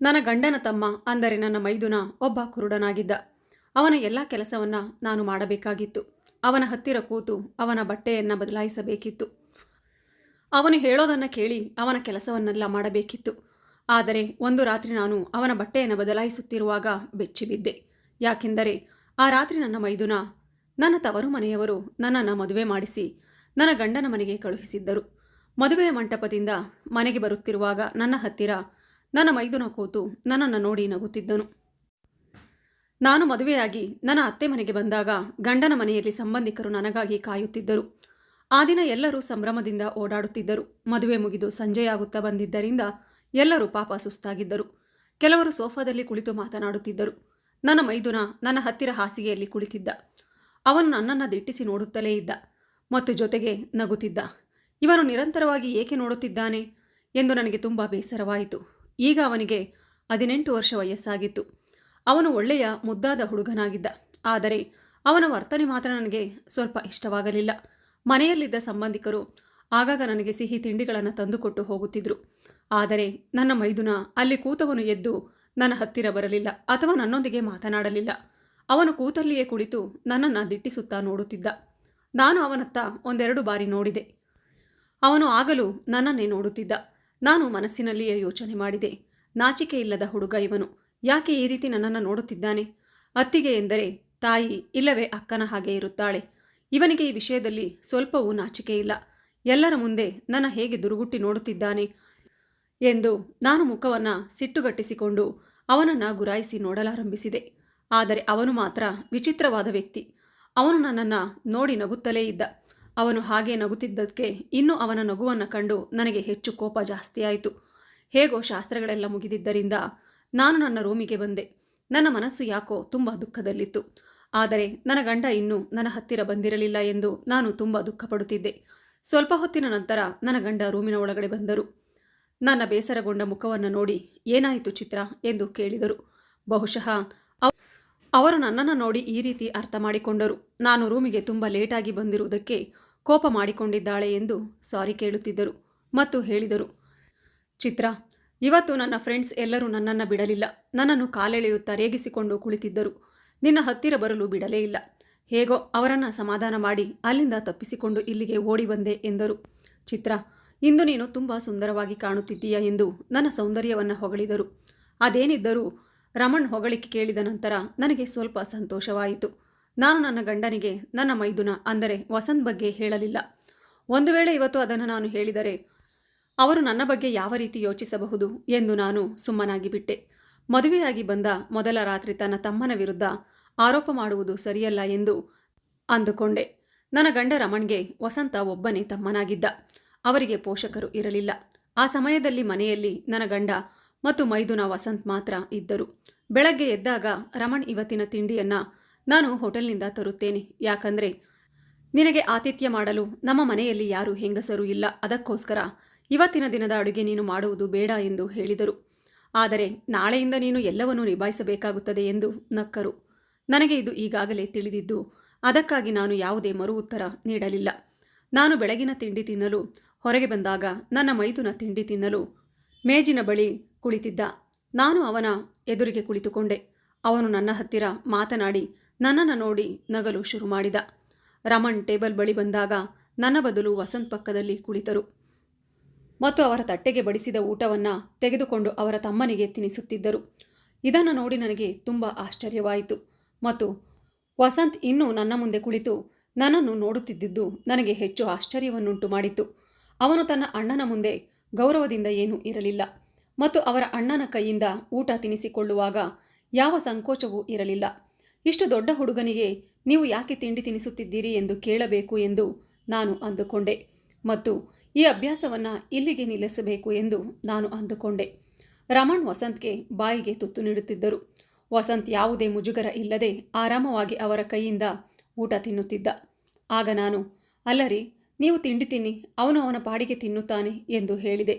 ನನ್ನ ಗಂಡನ ತಮ್ಮ ಅಂದರೆ ನನ್ನ ಮೈದುನ ಒಬ್ಬ ಕುರುಡನಾಗಿದ್ದ. ಅವನ ಎಲ್ಲ ಕೆಲಸವನ್ನ ನಾನು ಮಾಡಬೇಕಾಗಿತ್ತು. ಅವನ ಹತ್ತಿರ ಕೂತು ಅವನ ಬಟ್ಟೆಯನ್ನು ಬದಲಾಯಿಸಬೇಕಿತ್ತು. ಅವನು ಹೇಳೋದನ್ನು ಕೇಳಿ ಅವನ ಕೆಲಸವನ್ನೆಲ್ಲ ಮಾಡಬೇಕಿತ್ತು. ಆದರೆ ಒಂದು ರಾತ್ರಿ ನಾನು ಅವನ ಬಟ್ಟೆಯನ್ನು ಬದಲಾಯಿಸುತ್ತಿರುವಾಗ ಬೆಚ್ಚಿಬಿದ್ದೆ. ಯಾಕೆಂದರೆ ಆ ರಾತ್ರಿ ನನ್ನ ಮೈದುನ, ನನ್ನ ತವರು ಮನೆಯವರು ನನ್ನನ್ನು ಮದುವೆ ಮಾಡಿಸಿ ನನ್ನ ಗಂಡನ ಮನೆಗೆ ಕಳುಹಿಸಿದ್ದರು. ಮದುವೆಯ ಮಂಟಪದಿಂದ ಮನೆಗೆ ಬರುತ್ತಿರುವಾಗ ನನ್ನ ಹತ್ತಿರ ನನ್ನ ಮೈದುನ ಕೂತು ನನ್ನನ್ನು ನೋಡಿ ನಗುತ್ತಿದ್ದನು. ನಾನು ಮದುವೆಯಾಗಿ ನನ್ನ ಅತ್ತೆ ಮನೆಗೆ ಬಂದಾಗ ಗಂಡನ ಮನೆಯಲ್ಲಿ ಸಂಬಂಧಿಕರು ನನಗಾಗಿ ಕಾಯುತ್ತಿದ್ದರು. ಆ ದಿನ ಎಲ್ಲರೂ ಸಂಭ್ರಮದಿಂದ ಓಡಾಡುತ್ತಿದ್ದರು. ಮದುವೆ ಮುಗಿದು ಸಂಜೆಯಾಗುತ್ತಾ ಬಂದಿದ್ದರಿಂದ ಎಲ್ಲರೂ ಪಾಪ ಸುಸ್ತಾಗಿದ್ದರು. ಕೆಲವರು ಸೋಫಾದಲ್ಲಿ ಕುಳಿತು ಮಾತನಾಡುತ್ತಿದ್ದರು. ನನ್ನ ಮೈದುನ ನನ್ನ ಹತ್ತಿರ ಹಾಸಿಗೆಯಲ್ಲಿ ಕುಳಿತಿದ್ದ. ಅವನು ನನ್ನನ್ನು ದಿಟ್ಟಿಸಿ ನೋಡುತ್ತಲೇ ಇದ್ದ ಮತ್ತು ಜೊತೆಗೆ ನಗುತ್ತಿದ್ದ. ಇವನು ನಿರಂತರವಾಗಿ ಏಕೆ ನೋಡುತ್ತಿದ್ದಾನೆ ಎಂದು ನನಗೆ ತುಂಬ ಬೇಸರವಾಯಿತು. ಈಗ ಅವನಿಗೆ ಹದಿನೆಂಟು ವರ್ಷ ವಯಸ್ಸಾಗಿತ್ತು. ಅವನು ಒಳ್ಳೆಯ ಮುದ್ದಾದ ಹುಡುಗನಾಗಿದ್ದ. ಆದರೆ ಅವನ ವರ್ತನೆ ಮಾತ್ರ ನನಗೆ ಸ್ವಲ್ಪ ಇಷ್ಟವಾಗಲಿಲ್ಲ. ಮನೆಯಲ್ಲಿದ್ದ ಸಂಬಂಧಿಕರು ಆಗಾಗ ನನಗೆ ಸಿಹಿ ತಿಂಡಿಗಳನ್ನು ತಂದುಕೊಟ್ಟು ಹೋಗುತ್ತಿದ್ದರು ಆದರೆ ನನ್ನ ಮೈದುನ ಅಲ್ಲಿ ಕೂತವನು ಎದ್ದು ನನ್ನ ಹತ್ತಿರ ಬರಲಿಲ್ಲ ಅಥವಾ ನನ್ನೊಂದಿಗೆ ಮಾತನಾಡಲಿಲ್ಲ. ಅವನು ಕೂತಲ್ಲಿಯೇ ಕುಳಿತು ನನ್ನನ್ನು ದಿಟ್ಟಿಸುತ್ತಾ ನೋಡುತ್ತಿದ್ದ. ನಾನು ಅವನತ್ತ ಒಂದೆರಡು ಬಾರಿ ನೋಡಿದೆ. ಅವನು ಆಗಲೂ ನನ್ನನ್ನೇ ನೋಡುತ್ತಿದ್ದ. ನಾನು ಮನಸ್ಸಿನಲ್ಲಿಯೇ ಯೋಚನೆ ಮಾಡಿದೆ. ನಾಚಿಕೆ ಇಲ್ಲದ ಹುಡುಗ ಇವನು. ಯಾಕೆ ಈ ರೀತಿ ನನ್ನನ್ನು ನೋಡುತ್ತಿದ್ದಾನೆ? ಅತ್ತಿಗೆ ಎಂದರೆ, ತಾಯಿ ಇಲ್ಲವೇ ಅಕ್ಕನ ಹಾಗೆ ಇರುತ್ತಾಳೆ. ಇವನಿಗೆ ಈ ವಿಷಯದಲ್ಲಿ ಸ್ವಲ್ಪವೂ ನಾಚಿಕೆ ಇಲ್ಲ. ಎಲ್ಲರ ಮುಂದೆ ನನ್ನ ಹೇಗೆ ದುರುಗುಟ್ಟಿ ನೋಡುತ್ತಿದ್ದಾನೆ ಎಂದು ನಾನು ಮುಖವನ್ನು ಸಿಟ್ಟುಗಟ್ಟಿಸಿಕೊಂಡು ಅವನನ್ನು ಗುರಾಯಿಸಿ ನೋಡಲಾರಂಭಿಸಿದೆ. ಆದರೆ ಅವನು ಮಾತ್ರ ವಿಚಿತ್ರವಾದ ವ್ಯಕ್ತಿ. ಅವನು ನನ್ನನ್ನು ನೋಡಿ ನಗುತ್ತಲೇ ಇದ್ದ. ಅವನು ಹಾಗೆ ನಗುತ್ತಿದ್ದಕ್ಕೆ ಇನ್ನೂ ಅವನ ನಗುವನ್ನು ಕಂಡು ನನಗೆ ಹೆಚ್ಚು ಕೋಪ ಜಾಸ್ತಿಯಾಯಿತು ಹೇಗೋ ಶಾಸ್ತ್ರಗಳೆಲ್ಲ ಮುಗಿದಿದ್ದರಿಂದ ನಾನು ನನ್ನ ರೂಮಿಗೆ ಬಂದೆ. ನನ್ನ ಮನಸ್ಸು ಯಾಕೋ ತುಂಬ ದುಃಖದಲ್ಲಿತ್ತು. ಆದರೆ ನನ್ನ ಗಂಡ ಇನ್ನೂ ನನ್ನ ಹತ್ತಿರ ಬಂದಿರಲಿಲ್ಲ ಎಂದು ನಾನು ತುಂಬ ದುಃಖಪಡುತ್ತಿದ್ದೆ. ಸ್ವಲ್ಪ ಹೊತ್ತಿನ ನಂತರ ನನ್ನ ಗಂಡ ರೂಮಿನ ಒಳಗಡೆ ಬಂದರು. ನನ್ನ ಬೇಸರಗೊಂಡ ಮುಖವನ್ನು ನೋಡಿ ಏನಾಯಿತು ಚಿತ್ರ ಎಂದು ಕೇಳಿದರು. ಬಹುಶಃ ಅವರು ನನ್ನನ್ನು ನೋಡಿ ಈ ರೀತಿ ಅರ್ಥ ಮಾಡಿಕೊಂಡರು. ನಾನು ರೂಮಿಗೆ ತುಂಬ ಲೇಟಾಗಿ ಬಂದಿರುವುದಕ್ಕೆ ಕೋಪ ಮಾಡಿಕೊಂಡಿದ್ದಾಳೆ ಎಂದು ಸಾರಿ ಕೇಳುತ್ತಿದ್ದರು ಮತ್ತು ಹೇಳಿದರು, ಚಿತ್ರ, ಇವತ್ತು ನನ್ನ ಫ್ರೆಂಡ್ಸ್ ಎಲ್ಲರೂ ನನ್ನನ್ನು ಬಿಡಲಿಲ್ಲ. ನನ್ನನ್ನು ಕಾಲೆಳೆಯುತ್ತಾ ರೇಗಿಸಿಕೊಂಡು ಕುಳಿತಿದ್ದರು. ನಿನ್ನ ಹತ್ತಿರ ಬರಲು ಬಿಡಲೇ ಇಲ್ಲ. ಹೇಗೋ ಅವರನ್ನು ಸಮಾಧಾನ ಮಾಡಿ ಅಲ್ಲಿಂದ ತಪ್ಪಿಸಿಕೊಂಡು ಇಲ್ಲಿಗೆ ಓಡಿ ಬಂದೆ ಎಂದರು. ಚಿತ್ರ, ಇಂದು ನೀನು ತುಂಬ ಸುಂದರವಾಗಿ ಕಾಣುತ್ತಿದ್ದೀಯ ಎಂದು ನನ್ನ ಸೌಂದರ್ಯವನ್ನು ಹೊಗಳಿದರು. ಅದೇನಿದ್ದರೂ ರಮಣ್ ಹೊಗಳಿಕೆ ಕೇಳಿದ ನಂತರ ನನಗೆ ಸ್ವಲ್ಪ ಸಂತೋಷವಾಯಿತು. ನಾನು ನನ್ನ ಗಂಡನಿಗೆ, ನನ್ನ ಮೈದುನ, ಅಂದರೆ ವಸಂತ್ ಬಗ್ಗೆ ಹೇಳಲಿಲ್ಲ. ಒಂದು ವೇಳೆ ಇವತ್ತು ಅದನ್ನು ನಾನು ಹೇಳಿದರೆ, ಅವರು ನನ್ನ ಬಗ್ಗೆ ಯಾವ ರೀತಿ ಯೋಚಿಸಬಹುದು ಎಂದು ನಾನು ಸುಮ್ಮನಾಗಿ ಬಿಟ್ಟೆ. ಮದುವೆಯಾಗಿ ಬಂದ ಮೊದಲ ರಾತ್ರಿ ತನ್ನ ತಮ್ಮನ ವಿರುದ್ಧ ಆರೋಪ ಮಾಡುವುದು ಸರಿಯಲ್ಲ ಎಂದು ಅಂದುಕೊಂಡೆ. ನನ್ನ ಗಂಡ ರಮಣ್ಗೆ ವಸಂತ ಒಬ್ಬನೇ ತಮ್ಮನಾಗಿದ್ದ. ಅವರಿಗೆ ಪೋಷಕರು ಇರಲಿಲ್ಲ. ಆ ಸಮಯದಲ್ಲಿ ಮನೆಯಲ್ಲಿ ನನ್ನ ಗಂಡ ಮತ್ತು ಮೈದುನ ವಸಂತ್ ಮಾತ್ರ ಇದ್ದರು. ಬೆಳಗ್ಗೆ ಎದ್ದಾಗ ರಮಣ್ ಇವತ್ತಿನ ತಿಂಡಿಯನ್ನ ನಾನು ಹೋಟೆಲ್ನಿಂದ ತರುತ್ತೇನೆ. ಯಾಕಂದರೆ ನಿನಗೆ ಆತಿಥ್ಯ ಮಾಡಲು ನಮ್ಮ ಮನೆಯಲ್ಲಿ ಯಾರು ಹೆಂಗಸರು ಇಲ್ಲ. ಅದಕ್ಕೋಸ್ಕರ ಇವತ್ತಿನ ದಿನದ ಅಡುಗೆ ನೀನು ಮಾಡುವುದು ಬೇಡ ಎಂದು ಹೇಳಿದರು. ಆದರೆ ನಾಳೆಯಿಂದ ನೀನು ಎಲ್ಲವನ್ನೂ ನಿಭಾಯಿಸಬೇಕಾಗುತ್ತದೆ ಎಂದು ನಕ್ಕರು. ನನಗೆ ಇದು ಈಗಾಗಲೇ ತಿಳಿದಿದ್ದು, ಅದಕ್ಕಾಗಿ ನಾನು ಯಾವುದೇ ಮರು ಉತ್ತರ ನೀಡಲಿಲ್ಲ. ನಾನು ಬೆಳಗಿನ ತಿಂಡಿ ತಿನ್ನಲು ಹೊರಗೆ ಬಂದಾಗ ನನ್ನ ಮೈದುನ ತಿಂಡಿ ತಿನ್ನಲು ಮೇಜಿನ ಬಳಿ ಕುಳಿತಿದ್ದ. ನಾನು ಅವನ ಎದುರಿಗೆ ಕುಳಿತುಕೊಂಡೆ. ಅವನು ನನ್ನ ಹತ್ತಿರ ಮಾತನಾಡಿ ನನ್ನನ್ನು ನೋಡಿ ನಗಲು ಶುರು ಮಾಡಿದ. ರಮಣ್ ಟೇಬಲ್ ಬಳಿ ಬಂದಾಗ ನನ್ನ ಬದಲು ವಸಂತ್ ಪಕ್ಕದಲ್ಲಿ ಕುಳಿತರು. ಮತ್ತು ಅವರ ತಟ್ಟೆಗೆ ಬಡಿಸಿದ ಊಟವನ್ನು ತೆಗೆದುಕೊಂಡು ಅವರ ತಮ್ಮನಿಗೆ ತಿನ್ನಿಸುತ್ತಿದ್ದರು ಇದನ್ನು ನೋಡಿ ನನಗೆ ತುಂಬ ಆಶ್ಚರ್ಯವಾಯಿತು. ಮತ್ತು ವಸಂತ್ ಇನ್ನೂ ನನ್ನ ಮುಂದೆ ಕುಳಿತು ನನ್ನನ್ನು ನೋಡುತ್ತಿದ್ದುದು ನನಗೆ ಹೆಚ್ಚು ಆಶ್ಚರ್ಯವನ್ನುಂಟು ಮಾಡಿತು ಅವನು ತನ್ನ ಅಣ್ಣನ ಮುಂದೆ ಗೌರವದಿಂದ ಏನೂ ಇರಲಿಲ್ಲ. ಮತ್ತು ಅವರ ಅಣ್ಣನ ಕೈಯಿಂದ ಊಟ ತಿನಿಸಿಕೊಳ್ಳುವಾಗ ಯಾವ ಸಂಕೋಚವೂ ಇರಲಿಲ್ಲ. ಇಷ್ಟು ದೊಡ್ಡ ಹುಡುಗನಿಗೆ ನೀವು ಯಾಕೆ ತಿಂಡಿ ತಿನಿಸುತ್ತಿದ್ದೀರಿ ಎಂದು ಕೇಳಬೇಕು ಎಂದು ನಾನು ಅಂದುಕೊಂಡೆ ಮತ್ತು ಈ ಅಭ್ಯಾಸವನ್ನು ಇಲ್ಲಿಗೆ ನಿಲ್ಲಿಸಬೇಕು ಎಂದು ನಾನು ಅಂದುಕೊಂಡೆ. ರಮಣ್ ವಸಂತ್ಗೆ ಬಾಯಿಗೆ ತುತ್ತು ನೀಡುತ್ತಿದ್ದರು. ವಸಂತ್ ಯಾವುದೇ ಮುಜುಗರ ಇಲ್ಲದೆ ಆರಾಮವಾಗಿ ಅವರ ಕೈಯಿಂದ ಊಟ ತಿನ್ನುತ್ತಿದ್ದ. ಆಗ ನಾನು, ಅಲ್ಲರಿ, ನೀವು ತಿಂಡಿ ತಿನ್ನಿ, ಅವನು ಅವನ ಪಾಡಿಗೆ ತಿನ್ನುತ್ತಾನೆ ಎಂದು ಹೇಳಿದೆ.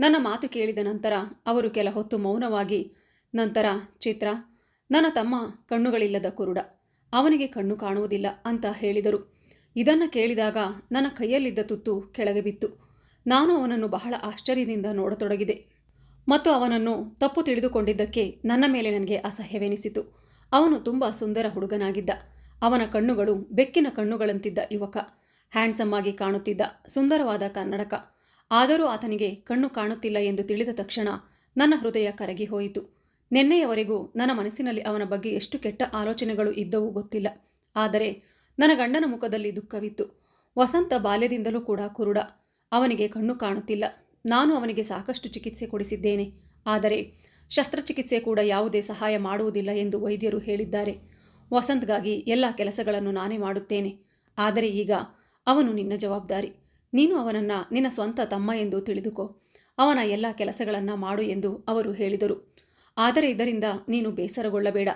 ನನ್ನ ಮಾತು ಕೇಳಿದ ನಂತರ ಅವರು ಕೆಲ ಹೊತ್ತು ಮೌನವಾಗಿ, ನಂತರ ಚಿತ್ರ ನನ್ನ ತಮ್ಮ ಕಣ್ಣುಗಳಿಲ್ಲದ ಕುರುಡ. ಅವನಿಗೆ ಕಣ್ಣು ಕಾಣುವುದಿಲ್ಲ ಅಂತ ಹೇಳಿದರು. ಇದನ್ನು ಕೇಳಿದಾಗ ನನ್ನ ಕೈಯಲ್ಲಿದ್ದ ತುತ್ತು ಕೆಳಗೆ ಬಿತ್ತು. ನಾನು ಅವನನ್ನು ಬಹಳ ಆಶ್ಚರ್ಯದಿಂದ ನೋಡತೊಡಗಿದೆ. ಮತ್ತು ಅವನನ್ನು ತಪ್ಪು ತಿಳಿದುಕೊಂಡಿದ್ದಕ್ಕೆ ನನ್ನ ಮೇಲೆ ನನಗೆ ಅಸಹ್ಯವೆನಿಸಿತು. ಅವನು ತುಂಬ ಸುಂದರ ಹುಡುಗನಾಗಿದ್ದ. ಅವನ ಕಣ್ಣುಗಳು ಬೆಕ್ಕಿನ ಕಣ್ಣುಗಳಂತಿದ್ದ ಯುವಕ. ಹ್ಯಾಂಡ್ಸಮ್ ಆಗಿ ಕಾಣುತ್ತಿದ್ದ ಸುಂದರವಾದ ಕನ್ನಡಕ. ಆದರೂ ಆತನಿಗೆ ಕಣ್ಣು ಕಾಣುತ್ತಿಲ್ಲ ಎಂದು ತಿಳಿದ ತಕ್ಷಣ ನನ್ನ ಹೃದಯ ಕರಗಿ ಹೋಯಿತು. ನಿನ್ನೆಯವರೆಗೂ ನನ್ನ ಮನಸ್ಸಿನಲ್ಲಿ ಅವನ ಬಗ್ಗೆ ಎಷ್ಟು ಕೆಟ್ಟ ಆಲೋಚನೆಗಳು ಇದ್ದವು ಗೊತ್ತಿಲ್ಲ. ಆದರೆ ನನ್ನ ಗಂಡನ ಮುಖದಲ್ಲಿ ದುಃಖವಿತ್ತು. ವಸಂತ ಬಾಲ್ಯದಿಂದಲೂ ಕೂಡ ಕುರುಡ. ಅವನಿಗೆ ಕಣ್ಣು ಕಾಣುತ್ತಿಲ್ಲ. ನಾನು ಅವನಿಗೆ ಸಾಕಷ್ಟು ಚಿಕಿತ್ಸೆ ಕೊಡಿಸಿದ್ದೇನೆ. ಆದರೆ ಶಸ್ತ್ರಚಿಕಿತ್ಸೆ ಕೂಡ ಯಾವುದೇ ಸಹಾಯ ಮಾಡುವುದಿಲ್ಲ ಎಂದು ವೈದ್ಯರು ಹೇಳಿದ್ದಾರೆ. ವಸಂತ್ಗಾಗಿ ಎಲ್ಲ ಕೆಲಸಗಳನ್ನು ನಾನೇ ಮಾಡುತ್ತೇನೆ. ಆದರೆ ಈಗ ಅವನು ನಿನ್ನ ಜವಾಬ್ದಾರಿ. ನೀನು ಅವನನ್ನು ನಿನ್ನ ಸ್ವಂತ ತಮ್ಮ ಎಂದು ತಿಳಿದುಕೋ. ಅವನ ಎಲ್ಲ ಕೆಲಸಗಳನ್ನು ಮಾಡು ಎಂದು ಅವರು ಹೇಳಿದರು. ಆದರೆ ಇದರಿಂದ ನೀನು ಬೇಸರಗೊಳ್ಳಬೇಡ.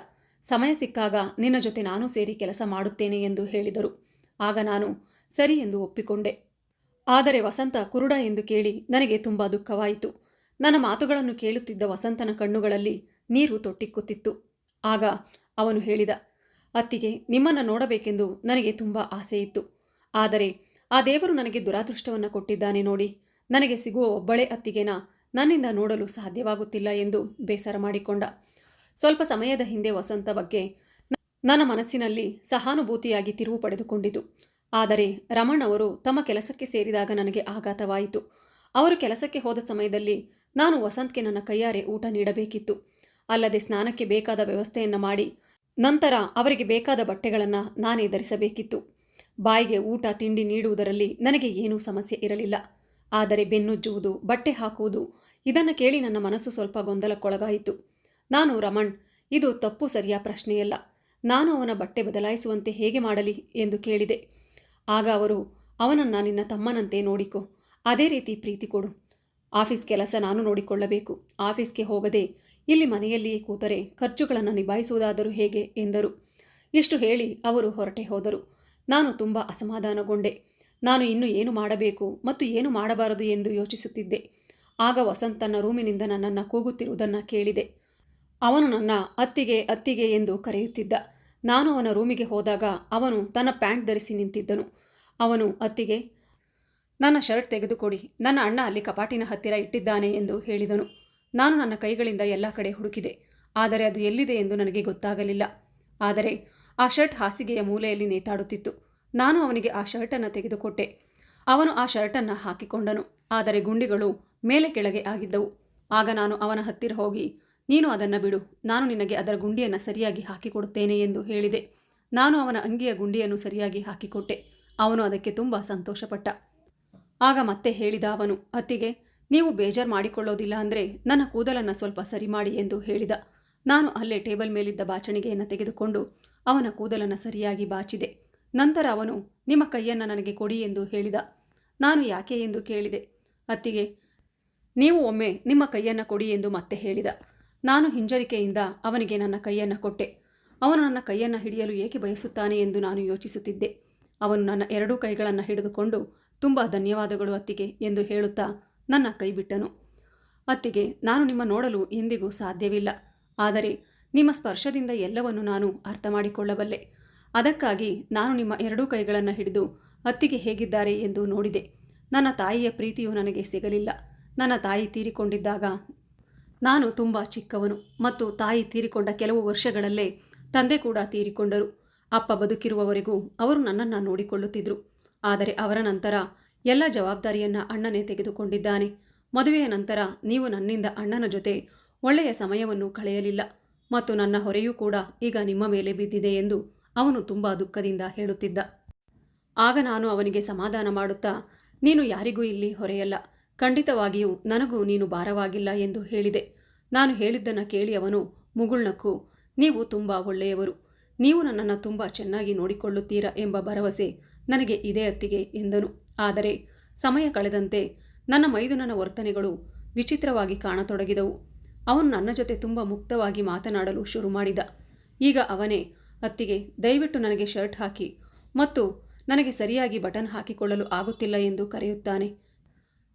ಸಮಯ ಸಿಕ್ಕಾಗ ನಿನ್ನ ಜೊತೆ ನಾನು ಸೇರಿ ಕೆಲಸ ಮಾಡುತ್ತೇನೆ ಎಂದು ಹೇಳಿದರು. ಆಗ ನಾನು, ಸರಿ ಎಂದು ಒಪ್ಪಿಕೊಂಡೆ. ಆದರೆ ವಸಂತ ಕುರುಡ ಎಂದು ಕೇಳಿ ನನಗೆ ತುಂಬ ದುಃಖವಾಯಿತು. ನನ್ನ ಮಾತುಗಳನ್ನು ಕೇಳುತ್ತಿದ್ದ ವಸಂತನ ಕಣ್ಣುಗಳಲ್ಲಿ ನೀರು ತೊಟ್ಟಿಕ್ಕುತ್ತಿತ್ತು. ಆಗ ಅವನು ಹೇಳಿದ, ಅತ್ತಿಗೆ, ನಿಮ್ಮನ್ನು ನೋಡಬೇಕೆಂದು ನನಗೆ ತುಂಬ ಆಸೆ ಇತ್ತು ಆದರೆ ಆ ದೇವರು ನನಗೆ ದುರಾದೃಷ್ಟವನ್ನು ಕೊಟ್ಟಿದ್ದಾನೆ ನೋಡಿ. ನನಗೆ ಸಿಗುವ ಒಬ್ಬಳೇ ಅತ್ತಿಗೆನ ನನ್ನಿಂದ ನೋಡಲು ಸಾಧ್ಯವಾಗುತ್ತಿಲ್ಲ ಎಂದು ಬೇಸರ ಮಾಡಿಕೊಂಡ. ಸ್ವಲ್ಪ ಸಮಯದ ಹಿಂದೆ ವಸಂತ ಬಗ್ಗೆ ನನ್ನ ಮನಸ್ಸಿನಲ್ಲಿ ಸಹಾನುಭೂತಿಯಾಗಿ ತಿರುವು ಪಡೆದುಕೊಂಡಿತು. ಆದರೆ ರಮಣ್ ಅವರು ತಮ್ಮ ಕೆಲಸಕ್ಕೆ ಸೇರಿದಾಗ ನನಗೆ ಆಘಾತವಾಯಿತು. ಅವರು ಕೆಲಸಕ್ಕೆ ಹೋದ ಸಮಯದಲ್ಲಿ ನಾನು ವಸಂತ್ಗೆ ನನ್ನ ಕೈಯಾರೆ ಊಟ ನೀಡಬೇಕಿತ್ತು. ಅಲ್ಲದೆ ಸ್ನಾನಕ್ಕೆ ಬೇಕಾದ ವ್ಯವಸ್ಥೆಯನ್ನು ಮಾಡಿ, ನಂತರ ಅವರಿಗೆ ಬೇಕಾದ ಬಟ್ಟೆಗಳನ್ನು ನಾನೇ ಧರಿಸಬೇಕಿತ್ತು. ಬಾಯಿಗೆ ಊಟ, ತಿಂಡಿ ನೀಡುವುದರಲ್ಲಿ ನನಗೆ ಏನೂ ಸಮಸ್ಯೆ ಇರಲಿಲ್ಲ. ಆದರೆ ಬೆನ್ನುಜ್ಜುವುದು, ಬಟ್ಟೆ ಹಾಕುವುದು ಇದನ್ನು ಕೇಳಿ ನನ್ನ ಮನಸ್ಸು ಸ್ವಲ್ಪ ಗೊಂದಲಕ್ಕೊಳಗಾಯಿತು. ನಾನು ರಮಣ್, ಇದು ತಪ್ಪು ಸರಿಯ ಪ್ರಶ್ನೆಯಲ್ಲ. ನಾನು ಅವನ ಬಟ್ಟೆ ಬದಲಾಯಿಸುವಂತೆ ಹೇಗೆ ಮಾಡಲಿ ಎಂದು ಕೇಳಿದೆ. ಆಗ ಅವರು, ಅವನನ್ನು ನಿನ್ನ ತಮ್ಮನಂತೆ ನೋಡಿಕೊ. ಅದೇ ರೀತಿ ಪ್ರೀತಿ ಕೊಡು. ಆಫೀಸ್ ಕೆಲಸ ನಾನು ನೋಡಿಕೊಳ್ಳಬೇಕು. ಆಫೀಸ್ಗೆ ಹೋಗದೆ ಇಲ್ಲಿ ಮನೆಯಲ್ಲಿಯೇ ಕೂತರೆ ಖರ್ಚುಗಳನ್ನು ನಿಭಾಯಿಸುವುದಾದರೂ ಹೇಗೆ ಎಂದರು. ಇಷ್ಟು ಹೇಳಿ ಅವರು ಹೊರಟೆ ಹೋದರು. ನಾನು ತುಂಬ ಅಸಮಾಧಾನಗೊಂಡೆ. ನಾನು ಇನ್ನು ಏನು ಮಾಡಬೇಕು ಮತ್ತು ಏನು ಮಾಡಬಾರದು ಎಂದು ಯೋಚಿಸುತ್ತಿದ್ದೆ. ಆಗ ವಸಂತ್ ತನ್ನ ರೂಮಿನಿಂದ ನನ್ನನ್ನು ಕೂಗುತ್ತಿರುವುದನ್ನು ಕೇಳಿದೆ. ಅವನು ನನ್ನ ಅತ್ತಿಗೆ ಅತ್ತಿಗೆ ಎಂದು ಕರೆಯುತ್ತಿದ್ದ. ನಾನು ಅವನ ರೂಮಿಗೆ ಹೋದಾಗ ಅವನು ತನ್ನ ಪ್ಯಾಂಟ್ ಧರಿಸಿ ನಿಂತಿದ್ದನು. ಅವನು ಅತ್ತಿಗೆ, ನನ್ನ ಶರ್ಟ್ ತೆಗೆದುಕೊಡಿ. ನನ್ನ ಅಣ್ಣ ಅಲ್ಲಿ ಕಪಾಟಿನ ಹತ್ತಿರ ಇಟ್ಟಿದ್ದಾನೆ ಎಂದು ಹೇಳಿದನು. ನಾನು ನನ್ನ ಕೈಗಳಿಂದ ಎಲ್ಲ ಕಡೆ ಹುಡುಕಿದೆ. ಆದರೆ ಅದು ಎಲ್ಲಿದೆ ಎಂದು ನನಗೆ ಗೊತ್ತಾಗಲಿಲ್ಲ. ಆದರೆ ಆ ಶರ್ಟ್ ಹಾಸಿಗೆಯ ಮೂಲೆಯಲ್ಲಿ ನೇತಾಡುತ್ತಿತ್ತು. ನಾನು ಅವನಿಗೆ ಆ ಶರ್ಟನ್ನು ತೆಗೆದುಕೊಟ್ಟೆ. ಅವನು ಆ ಶರ್ಟನ್ನು ಹಾಕಿಕೊಂಡನು. ಆದರೆ ಗುಂಡಿಗಳು ಮೇಲೆ ಕೆಳಗೆ ಆಗಿದ್ದವು. ಆಗ ನಾನು ಅವನ ಹತ್ತಿರ ಹೋಗಿ, ನೀನು ಅದನ್ನು ಬಿಡು. ನಾನು ನಿನಗೆ ಅದರ ಗುಂಡಿಯನ್ನು ಸರಿಯಾಗಿ ಹಾಕಿಕೊಡುತ್ತೇನೆ ಎಂದು ಹೇಳಿದೆ. ನಾನು ಅವನ ಅಂಗಿಯ ಗುಂಡಿಯನ್ನು ಸರಿಯಾಗಿ ಹಾಕಿಕೊಟ್ಟೆ. ಅವನು ಅದಕ್ಕೆ ತುಂಬ ಸಂತೋಷಪಟ್ಟ. ಆಗ ಮತ್ತೆ ಹೇಳಿದ ಅವನು, ಅತ್ತಿಗೆ, ನೀವು ಬೇಜಾರು ಮಾಡಿಕೊಳ್ಳೋದಿಲ್ಲ ಅಂದರೆ ನನ್ನ ಕೂದಲನ್ನು ಸ್ವಲ್ಪ ಸರಿ ಮಾಡಿ ಎಂದು ಹೇಳಿದ. ನಾನು ಅಲ್ಲೇ ಟೇಬಲ್ ಮೇಲಿದ್ದ ಬಾಚಣಿಗೆಯನ್ನು ತೆಗೆದುಕೊಂಡು ಅವನ ಕೂದಲನ್ನು ಸರಿಯಾಗಿ ಬಾಚಿದೆ. ನಂತರ ಅವನು, ನಿಮ್ಮ ಕೈಯನ್ನು ನನಗೆ ಕೊಡಿ ಎಂದು ಹೇಳಿದ. ನಾನು ಯಾಕೆ ಎಂದು ಕೇಳಿದೆ. ಅತ್ತಿಗೆ ನೀವು ಒಮ್ಮೆ ನಿಮ್ಮ ಕೈಯನ್ನು ಕೊಡಿ ಎಂದು ಮತ್ತೆ ಹೇಳಿದ. ನಾನು ಹಿಂಜರಿಕೆಯಿಂದ ಅವನಿಗೆ ನನ್ನ ಕೈಯನ್ನು ಕೊಟ್ಟೆ. ಅವನು ನನ್ನ ಕೈಯನ್ನು ಹಿಡಿಯಲು ಏಕೆ ಬಯಸುತ್ತಾನೆ ಎಂದು ನಾನು ಯೋಚಿಸುತ್ತಿದ್ದೆ. ಅವನು ನನ್ನ ಎರಡೂ ಕೈಗಳನ್ನು ಹಿಡಿದುಕೊಂಡು ತುಂಬ ಧನ್ಯವಾದಗಳು ಅತ್ತಿಗೆ ಎಂದು ಹೇಳುತ್ತಾ ನನ್ನ ಕೈ ಬಿಟ್ಟನು. ಅತ್ತಿಗೆ, ನಾನು ನಿಮ್ಮ ನೋಡಲು ಎಂದಿಗೂ ಸಾಧ್ಯವಿಲ್ಲ. ಆದರೆ ನಿಮ್ಮ ಸ್ಪರ್ಶದಿಂದ ಎಲ್ಲವನ್ನು ನಾನು ಅರ್ಥ ಮಾಡಿಕೊಳ್ಳಬಲ್ಲೆ ಅದಕ್ಕಾಗಿ ನಾನು ನಿಮ್ಮ ಎರಡೂ ಕೈಗಳನ್ನು ಹಿಡಿದು ಅತ್ತಿಗೆ ಹೇಗಿದ್ದಾರೆ ಎಂದು ನೋಡಿದೆ. ನನ್ನ ತಾಯಿಯ ಪ್ರೀತಿಯು ನನಗೆ ಸಿಗಲಿಲ್ಲ. ನನ್ನ ತಾಯಿ ತೀರಿಕೊಂಡಿದ್ದಾಗ ನಾನು ತುಂಬ ಚಿಕ್ಕವನು ಮತ್ತು ತಾಯಿ ತೀರಿಕೊಂಡ ಕೆಲವು ವರ್ಷಗಳಲ್ಲೇ ತಂದೆ ಕೂಡ ತೀರಿಕೊಂಡರು. ಅಪ್ಪ ಬದುಕಿರುವವರೆಗೂ ಅವರು ನನ್ನನ್ನು ನೋಡಿಕೊಳ್ಳುತ್ತಿದ್ದರು ಆದರೆ ಅವರ ನಂತರ ಎಲ್ಲ ಜವಾಬ್ದಾರಿಯನ್ನು ಅಣ್ಣನೇ ತೆಗೆದುಕೊಂಡಿದ್ದಾನೆ. ಮದುವೆಯ ನಂತರ ನೀವು ನನ್ನಿಂದ ಅಣ್ಣನ ಜೊತೆ ಒಳ್ಳೆಯ ಸಮಯವನ್ನು ಕಳೆಯಲಿಲ್ಲ ಮತ್ತು ನನ್ನ ಹೊರೆಯೂ ಕೂಡ ಈಗ ನಿಮ್ಮ ಮೇಲೆ ಬಿದ್ದಿದೆ ಎಂದು ಅವನು ತುಂಬ ದುಃಖದಿಂದ ಹೇಳುತ್ತಿದ್ದ. ಆಗ ನಾನು ಅವನಿಗೆ ಸಮಾಧಾನ ಮಾಡುತ್ತಾ, ನೀನು ಯಾರಿಗೂ ಇಲ್ಲಿ ಹೊರೆಯಲ್ಲ. ಖಂಡಿತವಾಗಿಯೂ ನನಗೂ ನೀನು ಭಾರವಾಗಿಲ್ಲ ಎಂದು ಹೇಳಿದೆ. ನಾನು ಹೇಳಿದ್ದನ್ನು ಕೇಳಿ ಅವನು ಮುಗುಳ್ನಕ್ಕು ನೀವು ತುಂಬ ಒಳ್ಳೆಯವರು. ನೀವು ನನ್ನನ್ನು ತುಂಬ ಚೆನ್ನಾಗಿ ನೋಡಿಕೊಳ್ಳುತ್ತೀರಾ ಎಂಬ ಭರವಸೆ ನನಗೆ ಇದೆ ಅತ್ತಿಗೆ ಎಂದನು. ಆದರೆ ಸಮಯ ಕಳೆದಂತೆ ನನ್ನ ಮೈದುನನ ವರ್ತನೆಗಳು ವಿಚಿತ್ರವಾಗಿ ಕಾಣತೊಡಗಿದವು. ಅವನು ನನ್ನ ಜೊತೆ ತುಂಬ ಮುಕ್ತವಾಗಿ ಮಾತನಾಡಲು ಶುರು ಮಾಡಿದ. ಈಗ ಅವನೇ ಅತ್ತಿಗೆ, ದಯವಿಟ್ಟು ನನಗೆ ಶರ್ಟ್ ಹಾಕಿ ಮತ್ತು ನನಗೆ ಸರಿಯಾಗಿ ಬಟನ್ ಹಾಕಿಕೊಳ್ಳಲು ಆಗುತ್ತಿಲ್ಲ ಎಂದು ಕರೆಯುತ್ತಾನೆ.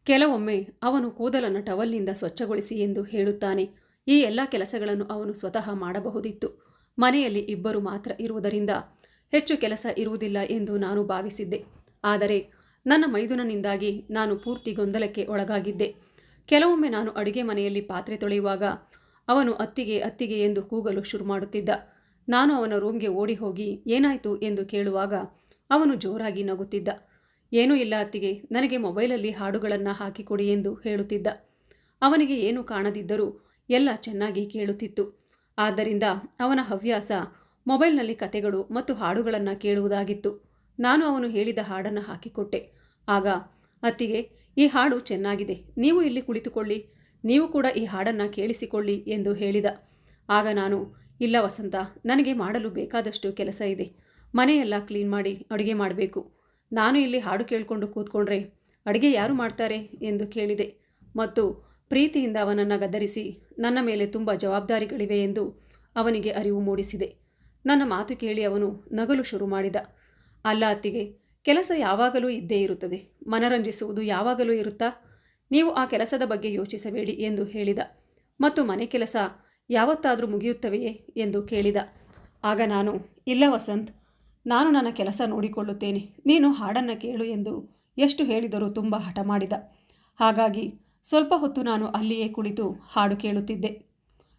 ಕೆಲವೊಮ್ಮೆ ಅವನು ಕೂದಲನ್ನು ಟವಲ್ನಿಂದ ಸ್ವಚ್ಛಗೊಳಿಸಿ ಎಂದು ಹೇಳುತ್ತಾನೆ. ಈ ಎಲ್ಲ ಕೆಲಸಗಳನ್ನು ಅವನು ಸ್ವತಃ ಮಾಡಬಹುದಿತ್ತು. ಮನೆಯಲ್ಲಿ ಇಬ್ಬರು ಮಾತ್ರ ಇರುವುದರಿಂದ ಹೆಚ್ಚು ಕೆಲಸ ಇರುವುದಿಲ್ಲ ಎಂದು ನಾನು ಭಾವಿಸಿದ್ದೆ. ಆದರೆ ನನ್ನ ಮೈದುನನಿಂದಾಗಿ ನಾನು ಪೂರ್ತಿ ಗೊಂದಲಕ್ಕೆ ಒಳಗಾಗಿದ್ದೆ. ಕೆಲವೊಮ್ಮೆ ನಾನು ಅಡುಗೆ ಮನೆಯಲ್ಲಿ ಪಾತ್ರೆ ತೊಳೆಯುವಾಗ ಅವನು ಅತ್ತಿಗೆ ಅತ್ತಿಗೆ ಎಂದು ಕೂಗಲು ಶುರು ಮಾಡುತ್ತಿದ್ದ. ನಾನು ಅವನ ರೂಮ್ಗೆ ಓಡಿ ಹೋಗಿ ಏನಾಯಿತು ಎಂದು ಕೇಳುವಾಗ ಅವನು ಜೋರಾಗಿ ನಗುತ್ತಿದ್ದ. ಏನೂ ಇಲ್ಲ ಅತ್ತಿಗೆ, ನನಗೆ ಮೊಬೈಲಲ್ಲಿ ಹಾಡುಗಳನ್ನು ಹಾಕಿಕೊಡಿ ಎಂದು ಹೇಳುತ್ತಿದ್ದ. ಅವನಿಗೆ ಏನು ಕಾಣದಿದ್ದರೂ ಎಲ್ಲ ಚೆನ್ನಾಗಿ ಕೇಳುತ್ತಿತ್ತು. ಆದ್ದರಿಂದ ಅವನ ಹವ್ಯಾಸ ಮೊಬೈಲ್ನಲ್ಲಿ ಕತೆಗಳು ಮತ್ತು ಹಾಡುಗಳನ್ನು ಕೇಳುವುದಾಗಿತ್ತು. ನಾನು ಅವನು ಹೇಳಿದ ಹಾಡನ್ನು ಹಾಕಿಕೊಟ್ಟೆ. ಆಗ, ಅತ್ತಿಗೆ, ಈ ಹಾಡು ಚೆನ್ನಾಗಿದೆ. ನೀವು ಇಲ್ಲಿ ಕುಳಿತುಕೊಳ್ಳಿ. ನೀವು ಕೂಡ ಈ ಹಾಡನ್ನು ಕೇಳಿಸಿಕೊಳ್ಳಿ ಎಂದು ಹೇಳಿದ. ಆಗ ನಾನು, ಇಲ್ಲ ವಸಂತ, ನನಗೆ ಮಾಡಲು ಬೇಕಾದಷ್ಟು ಕೆಲಸ ಇದೆ. ಮನೆಯೆಲ್ಲ ಕ್ಲೀನ್ ಮಾಡಿ ಅಡುಗೆ ಮಾಡಬೇಕು. ನಾನು ಇಲ್ಲಿ ಹಾಡು ಕೇಳಿಕೊಂಡು ಕೂತ್ಕೊಂಡ್ರೆ ಅಡುಗೆ ಯಾರು ಮಾಡ್ತಾರೆ ಎಂದು ಕೇಳಿದೆ. ಮತ್ತು ಪ್ರೀತಿಯಿಂದ ಅವನನ್ನು ಗದರಿಸಿ ನನ್ನ ಮೇಲೆ ತುಂಬ ಜವಾಬ್ದಾರಿಗಳಿವೆ ಎಂದು ಅವನಿಗೆ ಅರಿವು ಮೂಡಿಸಿದೆ. ನನ್ನ ಮಾತು ಕೇಳಿ ಅವನು ನಗಲು ಶುರು ಮಾಡಿದ. ಅಲ್ಲ ಅತ್ತಿಗೆ, ಕೆಲಸ ಯಾವಾಗಲೂ ಇದ್ದೇ ಇರುತ್ತದೆ. ಮನರಂಜಿಸುವುದು ಯಾವಾಗಲೂ ಇರುತ್ತಾ? ನೀವು ಆ ಕೆಲಸದ ಬಗ್ಗೆ ಯೋಚಿಸಬೇಡಿ ಎಂದು ಹೇಳಿದ. ಮತ್ತು ಮನೆ ಕೆಲಸ ಯಾವತ್ತಾದರೂ ಮುಗಿಯುತ್ತವೆಯೇ ಎಂದು ಕೇಳಿದ. ಆಗ ನಾನು, ಇಲ್ಲ ವಸಂತ್ ನಾನು ನನ್ನ ಕೆಲಸ ನೋಡಿಕೊಳ್ಳುತ್ತೇನೆ. ನೀನು ಹಾಡನ್ನು ಕೇಳು ಎಂದು ಎಷ್ಟು ಹೇಳಿದರೂ ತುಂಬ ಹಠ ಮಾಡಿದ. ಹಾಗಾಗಿ ಸ್ವಲ್ಪ ಹೊತ್ತು ನಾನು ಅಲ್ಲಿಯೇ ಕುಳಿತು ಹಾಡು ಕೇಳುತ್ತಿದ್ದೆ.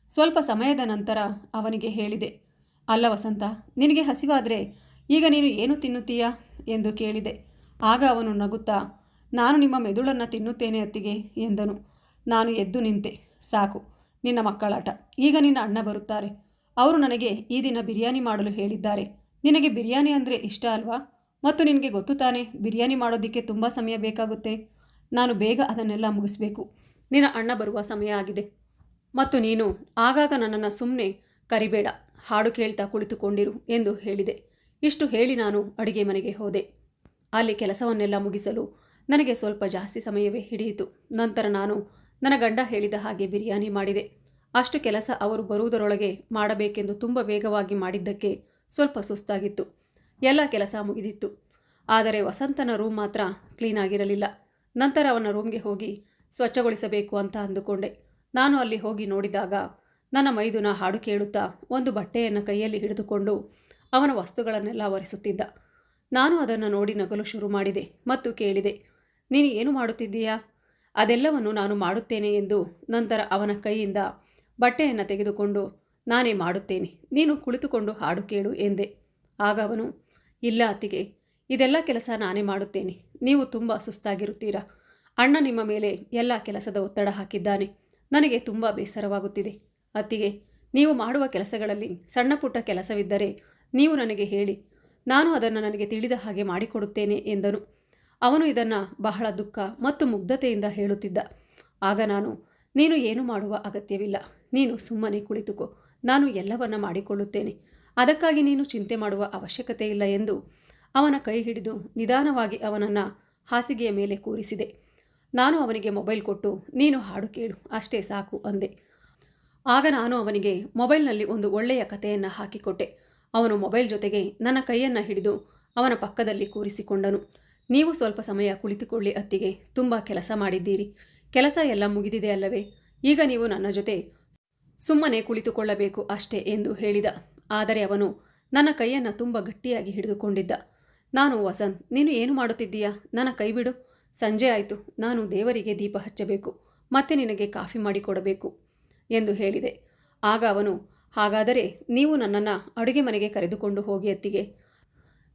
ಸ್ವಲ್ಪ ಸಮಯದ ನಂತರ ಅವನಿಗೆ ಹೇಳಿದೆ, ಅಲ್ಲ ವಸಂತ, ನಿನಗೆ ಹಸಿವಾದರೆ ಈಗ ನೀನು ಏನು ತಿನ್ನುತ್ತೀಯಾ? ಎಂದು ಕೇಳಿದೆ. ಆಗ ಅವನು ನಗುತ್ತಾ, ನಾನು ನಿಮ್ಮ ಮೆದುಳನ್ನು ತಿನ್ನುತ್ತೇನೆ ಅತ್ತಿಗೆ, ಎಂದನು. ನಾನು ಎದ್ದು ನಿಂತೆ. ಸಾಕು, ನಿನ್ನ ಮಕ್ಕಳಾಟ. ಈಗ ನಿನ್ನ ಅಣ್ಣ ಬರುತ್ತಾರೆ. ಅವರು ನನಗೆ ಈ ದಿನ ಬಿರಿಯಾನಿ ಮಾಡಲು ಹೇಳಿದ್ದಾರೆ. ನಿನಗೆ ಬಿರಿಯಾನಿ ಅಂದರೆ ಇಷ್ಟ ಅಲ್ವಾ? ಮತ್ತು ನಿನಗೆ ಗೊತ್ತು ತಾನೇ, ಬಿರಿಯಾನಿ ಮಾಡೋದಕ್ಕೆ ತುಂಬ ಸಮಯ ಬೇಕಾಗುತ್ತೆ. ನಾನು ಬೇಗ ಅದನ್ನೆಲ್ಲ ಮುಗಿಸ್ಬೇಕು. ನಿನ್ನ ಅಣ್ಣ ಬರುವ ಸಮಯ ಆಗಿದೆ. ಮತ್ತು ನೀನು ಆಗಾಗ ನನ್ನನ್ನು ಸುಮ್ಮನೆ ಕರಿಬೇಡ, ಹಾಡು ಕೇಳ್ತಾ ಕುಳಿತುಕೊಂಡಿರು ಎಂದು ಹೇಳಿದೆ. ಇಷ್ಟು ಹೇಳಿ ನಾನು ಅಡುಗೆ ಮನೆಗೆ ಹೋದೆ. ಅಲ್ಲಿ ಕೆಲಸವನ್ನೆಲ್ಲ ಮುಗಿಸಲು ನನಗೆ ಸ್ವಲ್ಪ ಜಾಸ್ತಿ ಸಮಯವೇ ಹಿಡಿಯಿತು. ನಂತರ ನಾನು ನನ್ನ ಗಂಡ ಹೇಳಿದ ಹಾಗೆ ಬಿರಿಯಾನಿ ಮಾಡಿದೆ. ಅಷ್ಟು ಕೆಲಸ ಅವರು ಬರುವುದರೊಳಗೆ ಮಾಡಬೇಕೆಂದು ತುಂಬ ವೇಗವಾಗಿ ಮಾಡಿದ್ದಕ್ಕೆ ಸ್ವಲ್ಪ ಸುಸ್ತಾಗಿತ್ತು. ಎಲ್ಲ ಕೆಲಸ ಮುಗಿದಿತ್ತು. ಆದರೆ ವಸಂತನ ರೂಮ್ ಮಾತ್ರ ಕ್ಲೀನ್ ಆಗಿರಲಿಲ್ಲ. ನಂತರ ಅವನ ರೂಮ್ಗೆ ಹೋಗಿ ಸ್ವಚ್ಛಗೊಳಿಸಬೇಕು ಅಂತ ಅಂದುಕೊಂಡೆ. ನಾನು ಅಲ್ಲಿ ಹೋಗಿ ನೋಡಿದಾಗ ನನ್ನ ಮೈದುನ ಹಾಡು ಕೇಳುತ್ತಾ ಒಂದು ಬಟ್ಟೆಯನ್ನು ಕೈಯಲ್ಲಿ ಹಿಡಿದುಕೊಂಡು ಅವನ ವಸ್ತುಗಳನ್ನೆಲ್ಲ ಒರೆಸುತ್ತಿದ್ದ ನಾನು ಅದನ್ನು ನೋಡಿ ನಗಲು ಶುರು ಮಾಡಿದೆ ಮತ್ತು ಕೇಳಿದೆ, ನೀನು ಏನು ಮಾಡುತ್ತಿದ್ದೀಯಾ? ಅದೆಲ್ಲವನ್ನು ನಾನು ಮಾಡುತ್ತೇನೆ ಎಂದು ನಂತರ ಅವನ ಕೈಯಿಂದ ಬಟ್ಟೆಯನ್ನು ತೆಗೆದುಕೊಂಡು ನಾನೇ ಮಾಡುತ್ತೇನೆ. ನೀನು ಕುಳಿತುಕೊಂಡು ಹಾಡು ಕೇಳು ಎಂದೆ. ಆಗ ಅವನು, ಇಲ್ಲ ಅತ್ತಿಗೆ, ಇದೆಲ್ಲ ಕೆಲಸ ನಾನೇ ಮಾಡುತ್ತೇನೆ. ನೀವು ತುಂಬ ಸುಸ್ತಾಗಿರುತ್ತೀರಾ. ಅಣ್ಣ ನಿಮ್ಮ ಮೇಲೆ ಎಲ್ಲ ಕೆಲಸದ ಒತ್ತಡ ಹಾಕಿದ್ದಾನೆ. ನನಗೆ ತುಂಬ ಬೇಸರವಾಗುತ್ತಿದೆ. ಅತ್ತಿಗೆ, ನೀವು ಮಾಡುವ ಕೆಲಸಗಳಲ್ಲಿ ಸಣ್ಣ ಪುಟ್ಟ ಕೆಲಸವಿದ್ದರೆ ನೀವು ನನಗೆ ಹೇಳಿ. ನಾನು ಅದನ್ನು ನನಗೆ ತಿಳಿದ ಹಾಗೆ ಮಾಡಿಕೊಡುತ್ತೇನೆ ಎಂದನು. ಅವನು ಇದನ್ನು ಬಹಳ ದುಃಖ ಮತ್ತು ಮುಗ್ಧತೆಯಿಂದ ಹೇಳುತ್ತಿದ್ದ. ಆಗ ನಾನು, ನೀನು ಏನು ಮಾಡುವ ಅಗತ್ಯವಿಲ್ಲ. ನೀನು ಸುಮ್ಮನೆ ಕುಳಿತುಕೋ. ನಾನು ಎಲ್ಲವನ್ನ ಮಾಡಿಕೊಳ್ಳುತ್ತೇನೆ. ಅದಕ್ಕಾಗಿ ನೀನು ಚಿಂತೆ ಮಾಡುವ ಅವಶ್ಯಕತೆ ಇಲ್ಲ ಎಂದು ಅವನ ಕೈ ಹಿಡಿದು ನಿಧಾನವಾಗಿ ಅವನನ್ನು ಹಾಸಿಗೆಯ ಮೇಲೆ ಕೂರಿಸಿದೆ. ನಾನು ಅವನಿಗೆ ಮೊಬೈಲ್ ಕೊಟ್ಟು, ನೀನು ಹಾಡು ಕೇಳು, ಅಷ್ಟೇ ಸಾಕು ಅಂದೆ. ಆಗ ನಾನು ಅವನಿಗೆ ಮೊಬೈಲ್ನಲ್ಲಿ ಒಂದು ಒಳ್ಳೆಯ ಕಥೆಯನ್ನು ಹಾಕಿಕೊಟ್ಟೆ. ಅವನು ಮೊಬೈಲ್ ಜೊತೆಗೆ ನನ್ನ ಕೈಯನ್ನು ಹಿಡಿದು ಅವನ ಪಕ್ಕದಲ್ಲಿ ಕೂರಿಸಿಕೊಂಡನು. ನೀವು ಸ್ವಲ್ಪ ಸಮಯ ಕುಳಿತುಕೊಳ್ಳಿ ಅತ್ತಿಗೆ, ತುಂಬ ಕೆಲಸ ಮಾಡಿದ್ದೀರಿ. ಕೆಲಸ ಎಲ್ಲ ಮುಗಿದಿದೆ ಅಲ್ಲವೇ? ಈಗ ನೀವು ನನ್ನ ಜೊತೆ ಸುಮ್ಮನೆ ಕುಳಿತುಕೊಳ್ಳಬೇಕು ಅಷ್ಟೇ ಎಂದು ಹೇಳಿದ. ಆದರೆ ಅವನು, ನನ್ನ ಕೈಯನ್ನು ತುಂಬ ಗಟ್ಟಿಯಾಗಿ ಹಿಡಿದುಕೊಂಡಿದ್ದ. ನಾನು, ವಸಂತ್, ನೀನು ಏನು ಮಾಡುತ್ತಿದ್ದೀಯಾ? ನನ್ನ ಕೈ ಬಿಡು. ಸಂಜೆ ಆಯಿತು. ನಾನು ದೇವರಿಗೆ ದೀಪ ಹಚ್ಚಬೇಕು. ಮತ್ತೆ ನಿನಗೆ ಕಾಫಿ ಮಾಡಿಕೊಡಬೇಕು ಎಂದು ಹೇಳಿದೆ. ಆಗ ಅವನು, ಹಾಗಾದರೆ ನೀವು ನನ್ನನ್ನು ಅಡುಗೆ ಮನೆಗೆ ಕರೆದುಕೊಂಡು ಹೋಗಿ ಅತ್ತಿಗೆ.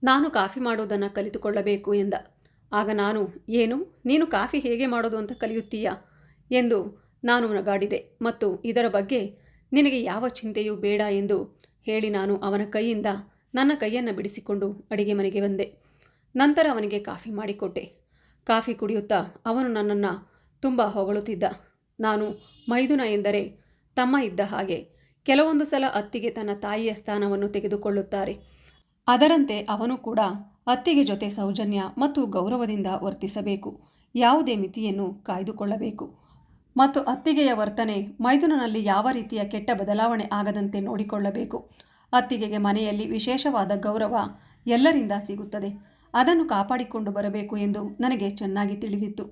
ನಾನು ಕಾಫಿ ಮಾಡೋದನ್ನು ಕಲಿತುಕೊಳ್ಳಬೇಕು ಎಂದ. ಆಗ, ನಾನು, ಏನು? ನೀನು ಕಾಫಿ ಹೇಗೆ ಮಾಡೋದು ಅಂತ ಕಲಿಯುತ್ತೀಯಾ? ಎಂದು ನಾನು ನಗಾಡಿದೆ ಮತ್ತು ಇದರ ಬಗ್ಗೆ ನಿನಗೆ ಯಾವ ಚಿಂತೆಯೂ ಬೇಡ ಎಂದು ಹೇಳಿ ನಾನು ಅವನ ಕೈಯಿಂದ ನನ್ನ ಕೈಯನ್ನು ಬಿಡಿಸಿಕೊಂಡು ಅಡಿಗೆ ಮನೆಗೆ ಬಂದೆ. ನಂತರ ಅವನಿಗೆ ಕಾಫಿ ಮಾಡಿಕೊಟ್ಟೆ. ಕಾಫಿ ಕುಡಿಯುತ್ತಾ ಅವನು ನನ್ನನ್ನು ತುಂಬ ಹೊಗಳುತ್ತಿದ್ದ. ನಾನು ಮೈದುನ ಎಂದರೆ ತಮ್ಮ ಇದ್ದ ಹಾಗೆ ಕೆಲವೊಂದು ಸಲ ಅತ್ತಿಗೆ ತನ್ನ ತಾಯಿಯ ಸ್ಥಾನವನ್ನು ತೆಗೆದುಕೊಳ್ಳುತ್ತಾರೆ. ಅದರಂತೆ ಅವನು ಕೂಡ ಅತ್ತಿಗೆ ಜೊತೆ ಸೌಜನ್ಯ ಮತ್ತು ಗೌರವದಿಂದ ವರ್ತಿಸಬೇಕು. ಯಾವುದೇ ಮಿತಿಯನ್ನು ಕಾಯ್ದುಕೊಳ್ಳಬೇಕು. ಮತ್ತು ಅತ್ತಿಗೆಯ ವರ್ತನೆ ಮೈದುನನಲ್ಲಿ ಯಾವ ರೀತಿಯ ಕೆಟ್ಟ ಬದಲಾವಣೆ ಆಗದಂತೆ ನೋಡಿಕೊಳ್ಳಬೇಕು. ಅತ್ತಿಗೆಗೆ ಮನೆಯಲ್ಲಿ ವಿಶೇಷವಾದ ಗೌರವ ಎಲ್ಲರಿಂದ ಸಿಗುತ್ತದೆ. ಅದನ್ನು ಕಾಪಾಡಿಕೊಂಡು ಬರಬೇಕು ಎಂದು ನನಗೆ ಚೆನ್ನಾಗಿ ತಿಳಿದಿತ್ತು.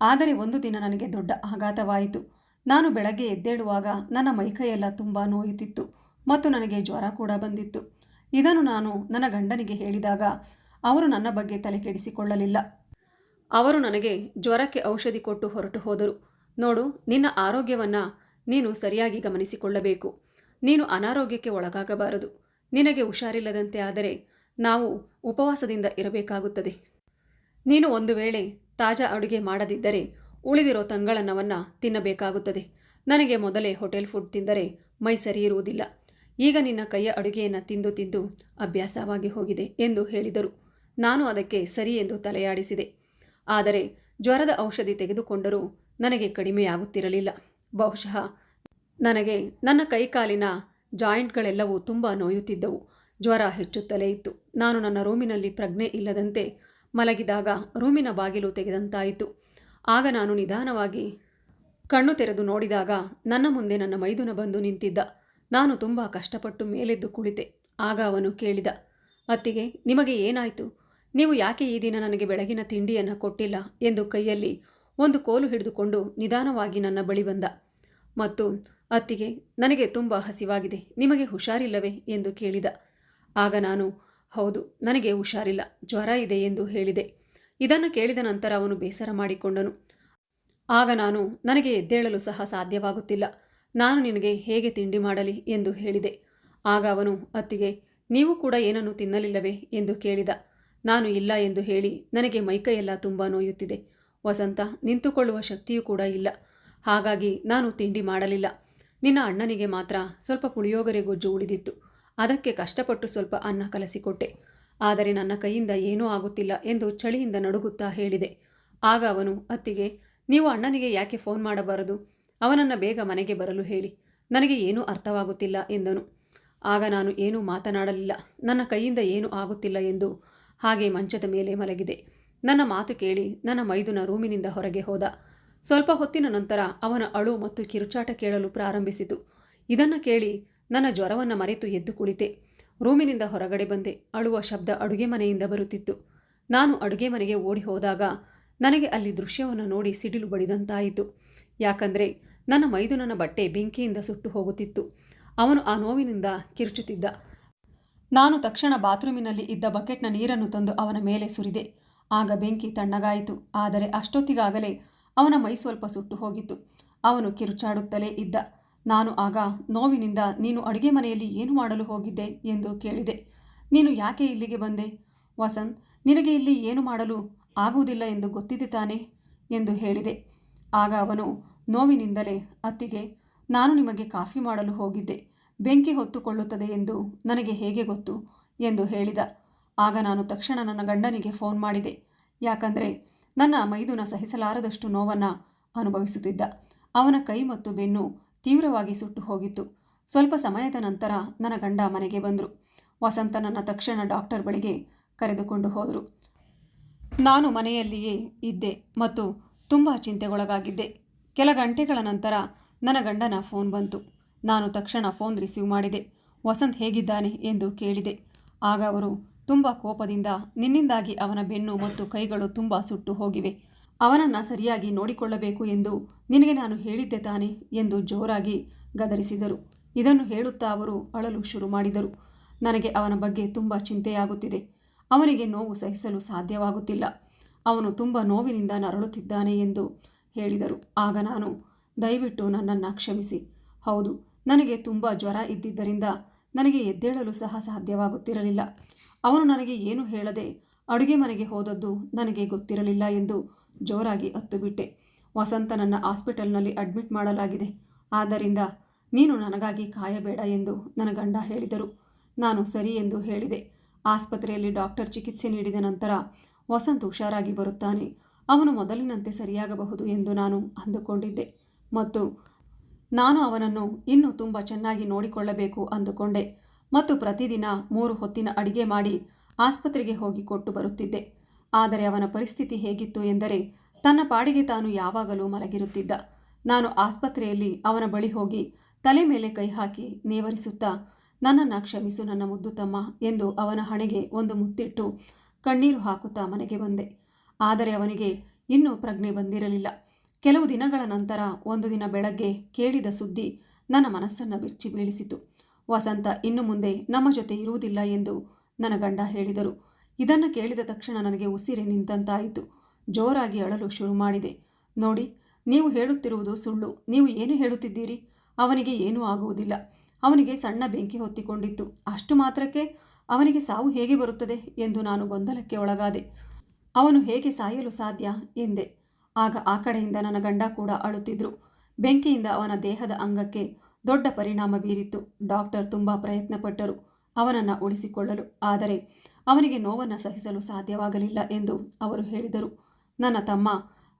ಆದರೆ ಒಂದು ದಿನ ನನಗೆ ದೊಡ್ಡ ಆಘಾತವಾಯಿತು. ನಾನು ಬೆಳಗ್ಗೆ ಎದ್ದೇಳುವಾಗ ನನ್ನ ಮೈಕೈಯೆಲ್ಲ ತುಂಬ ನೋಯುತ್ತಿತ್ತು ಮತ್ತು ನನಗೆ ಜ್ವರ ಕೂಡ ಬಂದಿತ್ತು. ಇದನ್ನು ನಾನು ನನ್ನ ಗಂಡನಿಗೆ ಹೇಳಿದಾಗ ಅವರು ನನ್ನ ಬಗ್ಗೆ ತಲೆ ಕೆಡಿಸಿಕೊಳ್ಳಲಿಲ್ಲ ಅವರು ನನಗೆ ಜ್ವರಕ್ಕೆ ಔಷಧಿ ಕೊಟ್ಟು ಹೊರಟು ಹೋದರು. ನೋಡು, ನಿನ್ನ ಆರೋಗ್ಯವನ್ನು ನೀನು ಸರಿಯಾಗಿ ಗಮನಿಸಿಕೊಳ್ಳಬೇಕು. ನೀನು ಅನಾರೋಗ್ಯಕ್ಕೆ ಒಳಗಾಗಬಾರದು. ನಿನಗೆ ಹುಷಾರಿಲ್ಲದಂತೆ ಆದರೆ ನಾವು ಉಪವಾಸದಿಂದ ಇರಬೇಕಾಗುತ್ತದೆ. ನೀನು ಒಂದು ವೇಳೆ ತಾಜಾ ಅಡುಗೆ ಮಾಡದಿದ್ದರೆ ಉಳಿದಿರೋ ತಂಗಳನ್ನವನ್ನು ತಿನ್ನಬೇಕಾಗುತ್ತದೆ. ನನಗೆ ಮೊದಲೇ ಹೋಟೆಲ್ ಫುಡ್ ತಿಂದರೆ ಮೈ ಸರಿ ಇರುವುದಿಲ್ಲ. ಈಗ ನಿನ್ನ ಕೈಯ ಅಡುಗೆಯನ್ನು ತಿಂದು ತಿಂದು ಅಭ್ಯಾಸವಾಗಿ ಹೋಗಿದೆ ಎಂದು ಹೇಳಿದರು. ನಾನು ಅದಕ್ಕೆ ಸರಿ ಎಂದು ತಲೆಯಾಡಿಸಿದೆ. ಆದರೆ ಜ್ವರದ ಔಷಧಿ ತೆಗೆದುಕೊಂಡರೂ ನನಗೆ ಕಡಿಮೆಯಾಗುತ್ತಿರಲಿಲ್ಲ ಬಹುಶಃ ನನಗೆ ನನ್ನ ಕೈಕಾಲಿನ ಜಾಯಿಂಟ್ಗಳೆಲ್ಲವೂ ತುಂಬ ನೋಯುತ್ತಿದ್ದವು. ಜ್ವರ ಹೆಚ್ಚುತ್ತಲೇ ಇತ್ತು. ನಾನು ನನ್ನ ರೂಮಿನಲ್ಲಿ ಪ್ರಜ್ಞೆ ಇಲ್ಲದಂತೆ ಮಲಗಿದಾಗ ರೂಮಿನ ಬಾಗಿಲು ತೆಗೆದಂತಾಯಿತು. ಆಗ ನಾನು ನಿಧಾನವಾಗಿ ಕಣ್ಣು ತೆರೆದು ನೋಡಿದಾಗ ನನ್ನ ಮುಂದೆ ನನ್ನ ಮೈದುನ ಬಂದು ನಿಂತಿದ್ದ. ನಾನು ತುಂಬ ಕಷ್ಟಪಟ್ಟು ಮೇಲೆದ್ದು ಕುಳಿತೆ. ಆಗ ಅವನು ಕೇಳಿದ, ಅತ್ತಿಗೆ, ನಿಮಗೆ ಏನಾಯಿತು? ನೀವು ಯಾಕೆ ಈ ದಿನ ನನಗೆ ಬೆಳಗಿನ ತಿಂಡಿಯನ್ನು ಕೊಟ್ಟಿಲ್ಲ? ಎಂದು ಕೈಯಲ್ಲಿ ಒಂದು ಕೋಲು ಹಿಡಿದುಕೊಂಡು ನಿಧಾನವಾಗಿ ನನ್ನ ಬಳಿ ಬಂದ. ಮತ್ತು, ಅತ್ತಿಗೆ, ನನಗೆ ತುಂಬ ಹಸಿವಾಗಿದೆ, ನಿಮಗೆ ಹುಷಾರಿಲ್ಲವೇ ಎಂದು ಕೇಳಿದ. ಆಗ ನಾನು, ಹೌದು, ನನಗೆ ಹುಷಾರಿಲ್ಲ, ಜ್ವರ ಇದೆ ಎಂದು ಹೇಳಿದೆ. ಇದನ್ನು ಕೇಳಿದ ನಂತರ ಅವನು ಬೇಸರ ಮಾಡಿಕೊಂಡನು. ಆಗ ನಾನು, ನನಗೆ ಎದ್ದೇಳಲು ಸಹ ಸಾಧ್ಯವಾಗುತ್ತಿಲ್ಲ. ನಾನು ನಿನಗೆ ಹೇಗೆ ತಿಂಡಿ ಮಾಡಲಿ ಎಂದು ಹೇಳಿದೆ. ಆಗ ಅವನು, ಅತ್ತಿಗೆ, ನೀವು ಕೂಡ ಏನನ್ನು ತಿನ್ನಲಿಲ್ಲವೇ ಎಂದು ಕೇಳಿದ. ನಾನು ಇಲ್ಲ ಎಂದು ಹೇಳಿ, ನನಗೆ ಮೈಕೈಯೆಲ್ಲ ತುಂಬ ನೋಯುತ್ತಿದೆ. ವಸಂತ ನಿಂತುಕೊಳ್ಳುವ ಶಕ್ತಿಯೂ ಕೂಡ ಇಲ್ಲ. ಹಾಗಾಗಿ ನಾನು ತಿಂಡಿ ಮಾಡಲಿಲ್ಲ. ನಿನ್ನ ಅಣ್ಣನಿಗೆ ಮಾತ್ರ ಸ್ವಲ್ಪ ಪುಳಿಯೋಗರೆ ಗೊಜ್ಜು ಉಳಿದಿತ್ತು. ಅದಕ್ಕೆ ಕಷ್ಟಪಟ್ಟು ಸ್ವಲ್ಪ ಅನ್ನ ಕಲಸಿಕೊಟ್ಟೆ. ಆದರೆ ನನ್ನ ಕೈಯಿಂದ ಏನೂ ಆಗುತ್ತಿಲ್ಲ ಎಂದು ಚಳಿಯಿಂದ ನಡುಗುತ್ತಾ ಹೇಳಿದೆ. ಆಗ ಅವನು ಅತ್ತಿಗೆ, ನೀವು ಅಣ್ಣನಿಗೆ ಯಾಕೆ ಫೋನ್ ಮಾಡಬಾರದು? ಅವನನ್ನು ಬೇಗ ಮನೆಗೆ ಬರಲು ಹೇಳಿ. ನನಗೆ ಏನೂ ಅರ್ಥವಾಗುತ್ತಿಲ್ಲ ಎಂದನು. ಆಗ ನಾನು ಏನೂ ಮಾತನಾಡಲಿಲ್ಲ. ನನ್ನ ಕೈಯಿಂದ ಏನೂ ಆಗುತ್ತಿಲ್ಲ ಎಂದು ಹಾಗೆ ಮಂಚದ ಮೇಲೆ ಮಲಗಿದೆ. ನನ್ನ ಮಾತು ಕೇಳಿ ನನ್ನ ಮೈದುನ ರೂಮಿನಿಂದ ಹೊರಗೆ ಹೋದ. ಸ್ವಲ್ಪ ಹೊತ್ತಿನ ನಂತರ ಅವನ ಅಳು ಮತ್ತು ಕಿರುಚಾಟ ಕೇಳಲು ಪ್ರಾರಂಭಿಸಿತು. ಇದನ್ನು ಕೇಳಿ ನನ್ನ ಜ್ವರವನ್ನು ಮರೆತು ಎದ್ದು ಕುಳಿತೆ. ರೂಮಿನಿಂದ ಹೊರಗಡೆ ಬಂದೆ. ಅಳುವ ಶಬ್ದ ಅಡುಗೆ ಮನೆಯಿಂದ ಬರುತ್ತಿತ್ತು. ನಾನು ಅಡುಗೆ ಮನೆಗೆ ಓಡಿ ಹೋದಾಗ ನನಗೆ ಅಲ್ಲಿ ದೃಶ್ಯವನ್ನು ನೋಡಿ ಸಿಡಿಲು ಬಡಿದಂತಾಯಿತು. ಯಾಕಂದರೆ ನನ್ನ ಮೈದುನನ ಬಟ್ಟೆ ಬೆಂಕಿಯಿಂದ ಸುಟ್ಟು ಹೋಗುತ್ತಿತ್ತು. ಅವನು ಆ ನೋವಿನಿಂದ ಕಿರುಚುತ್ತಿದ್ದ. ನಾನು ತಕ್ಷಣ ಬಾತ್ರೂಮಿನಲ್ಲಿ ಇದ್ದ ಬಕೆಟ್ನ ನೀರನ್ನು ತಂದು ಅವನ ಮೇಲೆ ಸುರಿದೆ. ಆಗ ಬೆಂಕಿ ತಣ್ಣಗಾಯಿತು. ಆದರೆ ಅಷ್ಟೊತ್ತಿಗಾಗಲೇ ಅವನ ಮೈ ಸ್ವಲ್ಪ ಸುಟ್ಟು ಹೋಗಿತ್ತು. ಅವನು ಕಿರುಚಾಡುತ್ತಲೇ ಇದ್ದ. ನಾನು ಆಗ, ನೋವಿನಿಂದ ನೀನು ಅಡುಗೆ ಮನೆಯಲ್ಲಿ ಏನು ಮಾಡಲು ಹೋಗಿದ್ದೆ ಎಂದು ಕೇಳಿದೆ. ನೀನು ಯಾಕೆ ಇಲ್ಲಿಗೆ ಬಂದೆ? ವಸಂತ್, ನಿನಗೆ ಇಲ್ಲಿ ಏನು ಮಾಡಲು ಆಗುವುದಿಲ್ಲ ಎಂದು ಗೊತ್ತಿದೆ ತಾನೆ ಎಂದು ಹೇಳಿದೆ. ಆಗ ಅವನು ನೋವಿನಿಂದಲೇ, ಅತ್ತಿಗೆ, ನಾನು ನಿಮಗೆ ಕಾಫಿ ಮಾಡಲು ಹೋಗಿದ್ದೆ. ಬೆಂಕಿ ಹೊತ್ತುಕೊಳ್ಳುತ್ತದೆ ಎಂದು ನನಗೆ ಹೇಗೆ ಗೊತ್ತು ಎಂದು ಹೇಳಿದ. ಆಗ ನಾನು ತಕ್ಷಣ ನನ್ನ ಗಂಡನಿಗೆ ಫೋನ್ ಮಾಡಿದೆ. ಯಾಕಂದರೆ ನನ್ನ ಮೈದುನ ಸಹಿಸಲಾರದಷ್ಟು ನೋವನ್ನು ಅನುಭವಿಸುತ್ತಿದ್ದ. ಅವನ ಕೈ ಮತ್ತು ಬೆನ್ನು ತೀವ್ರವಾಗಿ ಸುಟ್ಟು ಹೋಗಿತ್ತು. ಸ್ವಲ್ಪ ಸಮಯದ ನಂತರ ನನ್ನ ಗಂಡ ಮನೆಗೆ ಬಂದರು. ವಸಂತ ನನ್ನ ತಕ್ಷಣ ಡಾಕ್ಟರ್ ಬಳಿಗೆ ಕರೆದುಕೊಂಡು ಹೋದರು. ನಾನು ಮನೆಯಲ್ಲಿಯೇ ಇದ್ದೆ ಮತ್ತು ತುಂಬ ಚಿಂತೆಗೊಳಗಾಗಿದ್ದೆ. ಕೆಲ ಗಂಟೆಗಳ ನಂತರ ನನ್ನ ಗಂಡನ ಫೋನ್ ಬಂತು. ನಾನು ತಕ್ಷಣ ಫೋನ್ ರಿಸೀವ್ ಮಾಡಿದೆ. ವಸಂತ್ ಹೇಗಿದ್ದಾನೆ ಎಂದು ಕೇಳಿದೆ. ಆಗ ಅವರು ತುಂಬ ಕೋಪದಿಂದ, ನಿನ್ನಿಂದಾಗಿ ಅವನ ಬೆನ್ನು ಮತ್ತು ಕೈಗಳು ತುಂಬ ಸುಟ್ಟು ಹೋಗಿವೆ. ಅವನನ್ನು ಸರಿಯಾಗಿ ನೋಡಿಕೊಳ್ಳಬೇಕು ಎಂದು ನಿನಗೆ ನಾನು ಹೇಳಿದ್ದೆ ತಾನೆ ಎಂದು ಜೋರಾಗಿ ಗದರಿಸಿದರು. ಇದನ್ನು ಹೇಳುತ್ತಾ ಅವರು ಅಳಲು ಶುರು ಮಾಡಿದರು. ನನಗೆ ಅವನ ಬಗ್ಗೆ ತುಂಬ ಚಿಂತೆಯಾಗುತ್ತಿದೆ. ಅವನಿಗೆ ನೋವು ಸಹಿಸಲು ಸಾಧ್ಯವಾಗುತ್ತಿಲ್ಲ. ಅವನು ತುಂಬ ನೋವಿನಿಂದ ನರಳುತ್ತಿದ್ದಾನೆ ಎಂದು ಹೇಳಿದರು. ಆಗ ನಾನು, ದಯವಿಟ್ಟು ನನ್ನನ್ನು ಕ್ಷಮಿಸಿ. ಹೌದು, ನನಗೆ ತುಂಬ ಜ್ವರ ಇದ್ದಿದ್ದರಿಂದ ನನಗೆ ಎದ್ದೇಳಲು ಸಹ ಸಾಧ್ಯವಾಗುತ್ತಿರಲಿಲ್ಲ. ಅವನು ನನಗೆ ಏನು ಹೇಳದೆ ಅಡುಗೆ ಮನೆಗೆ ಹೋದದ್ದು ನನಗೆ ಗೊತ್ತಿರಲಿಲ್ಲ ಎಂದು ಜೋರಾಗಿ ಅತ್ತುಬಿಟ್ಟೆ. ವಸಂತ ನನ್ನ ಹಾಸ್ಪಿಟಲ್ನಲ್ಲಿ ಅಡ್ಮಿಟ್ ಮಾಡಲಾಗಿದೆ. ಆದ್ದರಿಂದ ನೀನು ನನಗಾಗಿ ಕಾಯಬೇಡ ಎಂದು ನನ್ನ ಗಂಡ ಹೇಳಿದರು. ನಾನು ಸರಿ ಎಂದು ಹೇಳಿದೆ. ಆಸ್ಪತ್ರೆಯಲ್ಲಿ ಡಾಕ್ಟರ್ ಚಿಕಿತ್ಸೆ ನೀಡಿದ ನಂತರ ವಸಂತ್ ಹುಷಾರಾಗಿ ಬರುತ್ತಾನೆ. ಅವನು ಮೊದಲಿನಂತೆ ಸರಿಯಾಗಬಹುದು ಎಂದು ನಾನು ಅಂದುಕೊಂಡಿದ್ದೆ ಮತ್ತು ನಾನು ಅವನನ್ನು ಇನ್ನೂ ತುಂಬ ಚೆನ್ನಾಗಿ ನೋಡಿಕೊಳ್ಳಬೇಕು ಅಂದುಕೊಂಡೆ. ಮತ್ತು ಪ್ರತಿದಿನ ಮೂರು ಹೊತ್ತಿನ ಅಡಿಗೆ ಮಾಡಿ ಆಸ್ಪತ್ರೆಗೆ ಹೋಗಿ ಕೊಟ್ಟು ಬರುತ್ತಿದ್ದೆ. ಆದರೆ ಅವನ ಪರಿಸ್ಥಿತಿ ಹೇಗಿತ್ತು ಎಂದರೆ ತನ್ನ ಪಾಡಿಗೆ ತಾನು ಯಾವಾಗಲೂ ಮಲಗಿರುತ್ತಿದ್ದ. ನಾನು ಆಸ್ಪತ್ರೆಯಲ್ಲಿ ಅವನ ಬಳಿ ಹೋಗಿ ತಲೆ ಮೇಲೆ ಕೈ ಹಾಕಿ ನೇವರಿಸುತ್ತಾ, ನನ್ನನ್ನು ಕ್ಷಮಿಸು ನನ್ನ ಮುದ್ದು ತಮ್ಮ ಎಂದು ಅವನ ಹಣೆಗೆ ಒಂದು ಮುತ್ತಿಟ್ಟು ಕಣ್ಣೀರು ಹಾಕುತ್ತಾ ಮನೆಗೆ ಬಂದೆ. ಆದರೆ ಅವನಿಗೆ ಇನ್ನೂ ಪ್ರಜ್ಞೆ ಬಂದಿರಲಿಲ್ಲ. ಕೆಲವು ದಿನಗಳ ನಂತರ ಒಂದು ದಿನ ಬೆಳಗ್ಗೆ ಕೇಳಿದ ಸುದ್ದಿ ನನ್ನ ಮನಸ್ಸನ್ನು ಬೆಚ್ಚಿ ಬೀಳಿಸಿತು. ವಸಂತ ಇನ್ನು ಮುಂದೆ ನಮ್ಮ ಜೊತೆ ಇರುವುದಿಲ್ಲ ಎಂದು ನನ್ನ ಗಂಡ ಹೇಳಿದರು. ಇದನ್ನು ಕೇಳಿದ ತಕ್ಷಣ ನನಗೆ ಉಸಿರೆ ನಿಂತಂತಾಯಿತು. ಜೋರಾಗಿ ಅಳಲು ಶುರು ಮಾಡಿದೆ. ನೋಡಿ, ನೀವು ಹೇಳುತ್ತಿರುವುದು ಸುಳ್ಳು. ನೀವು ಏನು ಹೇಳುತ್ತಿದ್ದೀರಿ? ಅವನಿಗೆ ಏನೂ ಆಗುವುದಿಲ್ಲ. ಅವನಿಗೆ ಸಣ್ಣ ಬೆಂಕಿ ಹೊತ್ತಿಕೊಂಡಿತ್ತು. ಅಷ್ಟು ಮಾತ್ರಕ್ಕೆ ಅವನಿಗೆ ಸಾವು ಹೇಗೆ ಬರುತ್ತದೆ ಎಂದು ನಾನು ಗೊಂದಲಕ್ಕೆ ಒಳಗಾದೆ. ಅವನು ಹೇಗೆ ಸಾಯಲು ಸಾಧ್ಯ? ಎಂದೆ. ಆಗ ಆ ಕಡೆಯಿಂದ ನನ್ನ ಗಂಡ ಕೂಡ ಅಳುತ್ತಿದ್ರು. ಬೆಂಕಿಯಿಂದ ಅವನ ದೇಹದ ಅಂಗಕ್ಕೆ ದೊಡ್ಡ ಪರಿಣಾಮ ಬೀರಿತ್ತು. ಡಾಕ್ಟರ್ ತುಂಬ ಪ್ರಯತ್ನಪಟ್ಟರು ಅವನನ್ನು ಉಳಿಸಿಕೊಳ್ಳಲು. ಆದರೆ ಅವನಿಗೆ ನೋವನ್ನು ಸಹಿಸಲು ಸಾಧ್ಯವಾಗಲಿಲ್ಲ ಎಂದು ಅವರು ಹೇಳಿದರು. ನನ್ನ ತಮ್ಮ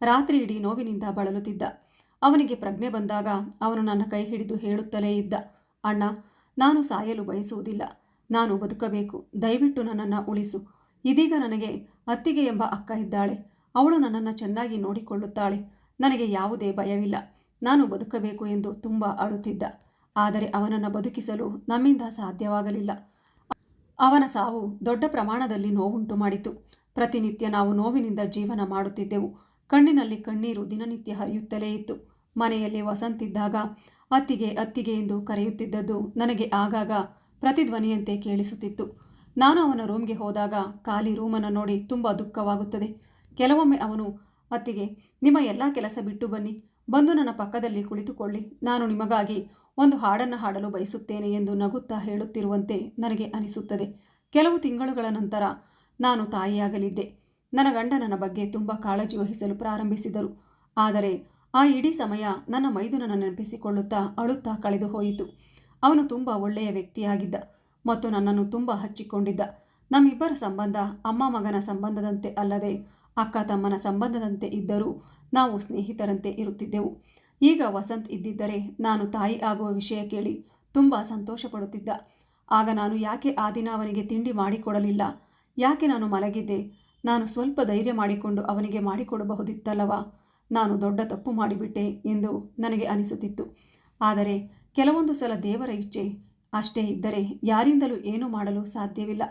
ರಾತ್ರಿ ಇಡೀ ನೋವಿನಿಂದ ಬಳಲುತ್ತಿದ್ದ. ಅವನಿಗೆ ಪ್ರಜ್ಞೆ ಬಂದಾಗ ಅವನು ನನ್ನ ಕೈ ಹಿಡಿದು ಹೇಳುತ್ತಲೇ ಇದ್ದ, ಅಣ್ಣ, ನಾನು ಸಾಯಲು ಬಯಸುವುದಿಲ್ಲ. ನಾನು ಬದುಕಬೇಕು. ದಯವಿಟ್ಟು ನನ್ನನ್ನು ಉಳಿಸು. ಇದೀಗ ನನಗೆ ಅತ್ತಿಗೆ ಎಂಬ ಅಕ್ಕ ಇದ್ದಾಳೆ. ಅವಳು ನನ್ನನ್ನು ಚೆನ್ನಾಗಿ ನೋಡಿಕೊಳ್ಳುತ್ತಾಳೆ. ನನಗೆ ಯಾವುದೇ ಭಯವಿಲ್ಲ. ನಾನು ಬದುಕಬೇಕು ಎಂದು ತುಂಬ ಅಳುತ್ತಿದ್ದ ಆದರೆ ಅವನನ್ನು ಬದುಕಿಸಲು ನಮ್ಮಿಂದ ಸಾಧ್ಯವಾಗಲಿಲ್ಲ. ಅವನ ಸಾವು ದೊಡ್ಡ ಪ್ರಮಾಣದಲ್ಲಿ ನೋವುಂಟು ಮಾಡಿತು. ಪ್ರತಿನಿತ್ಯ ನಾವು ನೋವಿನಿಂದ ಜೀವನ ಮಾಡುತ್ತಿದ್ದೆವು. ಕಣ್ಣಿನಲ್ಲಿ ಕಣ್ಣೀರು ದಿನನಿತ್ಯ ಹರಿಯುತ್ತಲೇ ಇತ್ತು. ಮನೆಯಲ್ಲಿ ವಸಂತಿದ್ದಾಗ ಅತ್ತಿಗೆ ಅತ್ತಿಗೆ ಎಂದು ಕರೆಯುತ್ತಿದ್ದದ್ದು ನನಗೆ ಆಗಾಗ ಪ್ರತಿಧ್ವನಿಯಂತೆ ಕೇಳಿಸುತ್ತಿತ್ತು. ನಾನು ಅವನ ರೂಮ್ಗೆ ಹೋದಾಗ ಖಾಲಿ ರೂಮನ್ನು ನೋಡಿ ತುಂಬ ದುಃಖವಾಗುತ್ತದೆ. ಕೆಲವೊಮ್ಮೆ ಅವನು ಅತ್ತಿಗೆ, ನಿಮ್ಮ ಎಲ್ಲ ಕೆಲಸ ಬಿಟ್ಟು ಬನ್ನಿ. ಬಂದು ನನ್ನ ಪಕ್ಕದಲ್ಲಿ ಕುಳಿತುಕೊಳ್ಳಿ. ನಾನು ನಿಮಗಾಗಿ ಒಂದು ಹಾಡನ್ನು ಹಾಡಲು ಬಯಸುತ್ತೇನೆ ಎಂದು ನಗುತ್ತಾ ಹೇಳುತ್ತಿರುವಂತೆ ನನಗೆ ಅನಿಸುತ್ತದೆ. ಕೆಲವು ತಿಂಗಳುಗಳ ನಂತರ ನಾನು ತಾಯಿಯಾಗಲಿದ್ದೆ. ನನ್ನ ಗಂಡ ನನ್ನ ಬಗ್ಗೆ ತುಂಬ ಕಾಳಜಿ ವಹಿಸಲು ಪ್ರಾರಂಭಿಸಿದರು. ಆದರೆ ಆ ಇಡೀ ಸಮಯ ನನ್ನ ಮೈದುನನ್ನು ನೆನಪಿಸಿಕೊಳ್ಳುತ್ತಾ ಅಳುತ್ತಾ ಕಳೆದು ಹೋಯಿತು. ಅವನು ತುಂಬ ಒಳ್ಳೆಯ ವ್ಯಕ್ತಿಯಾಗಿದ್ದ ಮತ್ತು ನನ್ನನ್ನು ತುಂಬ ಹಚ್ಚಿಕೊಂಡಿದ್ದ. ನಮ್ಮಿಬ್ಬರ ಸಂಬಂಧ ಅಮ್ಮ ಮಗನ ಸಂಬಂಧದಂತೆ ಅಲ್ಲದೆ ಅಕ್ಕ ತಮ್ಮನ ಸಂಬಂಧದಂತೆ ಇದ್ದರೂ ನಾವು ಸ್ನೇಹಿತರಂತೆ ಇರುತ್ತಿದ್ದೆವು. ಈಗ ವಸಂತ್ ಇದ್ದಿದ್ದರೆ ನಾನು ತಾಯಿ ಆಗುವ ವಿಷಯ ಕೇಳಿ ತುಂಬ ಸಂತೋಷಪಡುತ್ತಿದ್ದ. ಆಗ ನಾನು ಯಾಕೆ ಆ ದಿನ ಅವನಿಗೆ ತಿಂಡಿ ಮಾಡಿಕೊಡಲಿಲ್ಲ? ಯಾಕೆ ನಾನು ಮಲಗಿದ್ದೆ? ನಾನು ಸ್ವಲ್ಪ ಧೈರ್ಯ ಮಾಡಿಕೊಂಡು ಅವನಿಗೆ ಮಾಡಿಕೊಡಬಹುದಿತ್ತಲ್ಲವಾ? ನಾನು ದೊಡ್ಡ ತಪ್ಪು ಮಾಡಿಬಿಟ್ಟೆ ಎಂದು ನನಗೆ ಅನಿಸುತ್ತಿತ್ತು. ಆದರೆ ಕೆಲವೊಂದು ಸಲ ದೇವರ ಇಚ್ಛೆ ಅಷ್ಟೇ ಇದ್ದರೆ ಯಾರಿಂದಲೂ ಏನೂ ಮಾಡಲು ಸಾಧ್ಯವಿಲ್ಲ.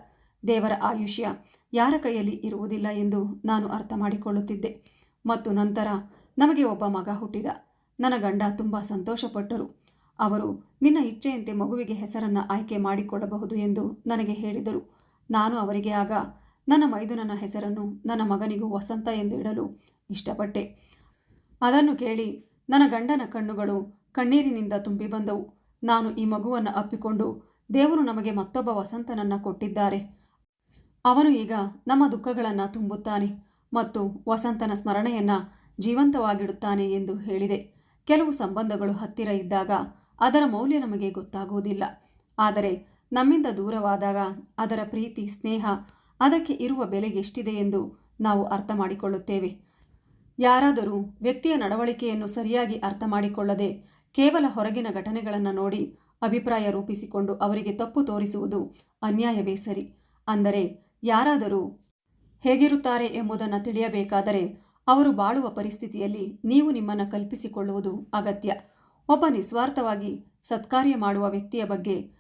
ದೇವರ ಆಯುಷ್ಯ ಯಾರ ಕೈಯಲ್ಲಿ ಇರುವುದಿಲ್ಲ ಎಂದು ನಾನು ಅರ್ಥ ಮಾಡಿಕೊಳ್ಳುತ್ತಿದ್ದೆ. ಮತ್ತು ನಂತರ ನಮಗೆ ಒಬ್ಬ ಮಗ ಹುಟ್ಟಿದ. ನನ್ನ ಗಂಡ ತುಂಬ ಸಂತೋಷಪಟ್ಟರು. ಅವರು ನಿನ್ನ ಇಚ್ಛೆಯಂತೆ ಮಗುವಿಗೆ ಹೆಸರನ್ನು ಆಯ್ಕೆ ಮಾಡಿಕೊಳ್ಳಬಹುದು ಎಂದು ನನಗೆ ಹೇಳಿದರು. ನಾನು ಅವರಿಗೆ ಆಗ, ನನ್ನ ಮೈದುನನ ಹೆಸರನ್ನು ನನ್ನ ಮಗನಿಗೂ ವಸಂತ ಎಂದು ಇಡಲು ಇಷ್ಟಪಟ್ಟೆ. ಅದನ್ನು ಕೇಳಿ ನನ್ನ ಗಂಡನ ಕಣ್ಣುಗಳು ಕಣ್ಣೀರಿನಿಂದ ತುಂಬಿ ಬಂದವು. ನಾನು ಈ ಮಗುವನ್ನು ಅಪ್ಪಿಕೊಂಡು ದೇವರು ನಮಗೆ ಮತ್ತೊಬ್ಬ ವಸಂತನನ್ನು ಕೊಟ್ಟಿದ್ದಾರೆ. ಅವನು ಈಗ ನಮ್ಮ ದುಃಖಗಳನ್ನು ತುಂಬುತ್ತಾನೆ ಮತ್ತು ವಸಂತನ ಸ್ಮರಣೆಯನ್ನು ಜೀವಂತವಾಗಿಡುತ್ತಾನೆ ಎಂದು ಹೇಳಿದೆ. ಕೆಲವು ಸಂಬಂಧಗಳು ಹತ್ತಿರ ಇದ್ದಾಗ ಅದರ ಮೌಲ್ಯ ನಮಗೆ ಗೊತ್ತಾಗುವುದಿಲ್ಲ. ಆದರೆ ನಮ್ಮಿಂದ ದೂರವಾದಾಗ ಅದರ ಪ್ರೀತಿ, ಸ್ನೇಹ ಅದಕ್ಕೆ ಇರುವ ಬೆಲೆ ಎಷ್ಟಿದೆ ಎಂದು ನಾವು ಅರ್ಥ ಮಾಡಿಕೊಳ್ಳುತ್ತೇವೆ. ಯಾರಾದರೂ ವ್ಯಕ್ತಿಯ ನಡವಳಿಕೆಯನ್ನು ಸರಿಯಾಗಿ ಅರ್ಥ ಮಾಡಿಕೊಳ್ಳದೆ ಕೇವಲ ಹೊರಗಿನ ಘಟನೆಗಳನ್ನು ನೋಡಿ ಅಭಿಪ್ರಾಯ ರೂಪಿಸಿಕೊಂಡು ಅವರಿಗೆ ತಪ್ಪು ತೋರಿಸುವುದು ಅನ್ಯಾಯವೇ ಸರಿ. ಅಂದರೆ ಯಾರಾದರೂ ಹೇಗಿರುತ್ತಾರೆ ಎಂಬುದನ್ನು ತಿಳಿಯಬೇಕಾದರೆ ಅವರು ಬಾಳುವ ಪರಿಸ್ಥಿತಿಯಲ್ಲಿ ನೀವು ನಿಮ್ಮನ್ನು ಕಲ್ಪಿಸಿಕೊಳ್ಳುವುದು ಅಗತ್ಯ. ಒಬ್ಬ ನಿಸ್ವಾರ್ಥವಾಗಿ ಸತ್ಕಾರ್ಯ ಮಾಡುವ ವ್ಯಕ್ತಿಯ ಬಗ್ಗೆ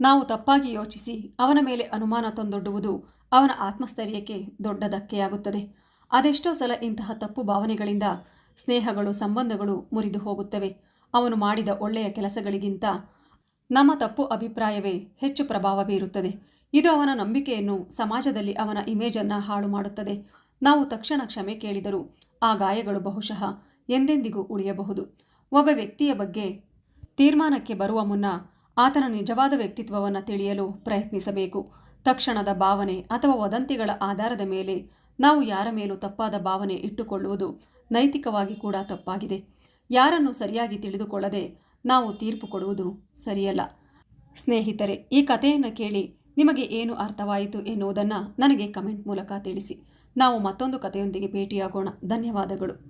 ನಾವು ತಪ್ಪಾಗಿ ಯೋಚಿಸಿ ಅವನ ಮೇಲೆ ಅನುಮಾನ ತಂದೊಡ್ಡುವುದು ಅವನ ಆತ್ಮಸ್ಥೈರ್ಯಕ್ಕೆ ದೊಡ್ಡ ಧಕ್ಕೆಯಾಗುತ್ತದೆ. ಅದೆಷ್ಟೋ ಸಲ ಇಂತಹ ತಪ್ಪು ಭಾವನೆಗಳಿಂದ ಸ್ನೇಹಗಳು, ಸಂಬಂಧಗಳು ಮುರಿದು ಹೋಗುತ್ತವೆ. ಅವನು ಮಾಡಿದ ಒಳ್ಳೆಯ ಕೆಲಸಗಳಿಗಿಂತ ನಮ್ಮ ತಪ್ಪು ಅಭಿಪ್ರಾಯವೇ ಹೆಚ್ಚು ಪ್ರಭಾವ ಬೀರುತ್ತದೆ. ಇದು ಅವನ ನಂಬಿಕೆಯನ್ನು ಸಮಾಜದಲ್ಲಿ ಅವನ ಇಮೇಜನ್ನು ಹಾಳು ಮಾಡುತ್ತದೆ. ನಾವು ತಕ್ಷಣ ಕ್ಷಮೆ ಕೇಳಿದರೂ ಆ ಗಾಯಗಳು ಬಹುಶಃ ಎಂದೆಂದಿಗೂ ಉಳಿಯಬಹುದು. ಒಬ್ಬ ವ್ಯಕ್ತಿಯ ಬಗ್ಗೆ ತೀರ್ಮಾನಕ್ಕೆ ಬರುವ ಮುನ್ನ ಆತನ ನಿಜವಾದ ವ್ಯಕ್ತಿತ್ವವನ್ನು ತಿಳಿಯಲು ಪ್ರಯತ್ನಿಸಬೇಕು. ತಕ್ಷಣದ ಭಾವನೆ ಅಥವಾ ವದಂತಿಗಳ ಆಧಾರದ ಮೇಲೆ ನಾವು ಯಾರ ಮೇಲೂ ತಪ್ಪಾದ ಭಾವನೆ ಇಟ್ಟುಕೊಳ್ಳುವುದು ನೈತಿಕವಾಗಿ ಕೂಡ ತಪ್ಪಾಗಿದೆ. ಯಾರನ್ನು ಸರಿಯಾಗಿ ತಿಳಿದುಕೊಳ್ಳದೆ ನಾವು ತೀರ್ಪು ಕೊಡುವುದು ಸರಿಯಲ್ಲ. ಸ್ನೇಹಿತರೆ, ಈ ಕಥೆಯನ್ನು ಕೇಳಿ ನಿಮಗೆ ಏನು ಅರ್ಥವಾಯಿತು ಎನ್ನುವುದನ್ನು ನನಗೆ ಕಮೆಂಟ್ ಮೂಲಕ ತಿಳಿಸಿ. ನಾವು ಮತ್ತೊಂದು ಕಥೆಯೊಂದಿಗೆ ಭೇಟಿಯಾಗೋಣ. ಧನ್ಯವಾದಗಳು.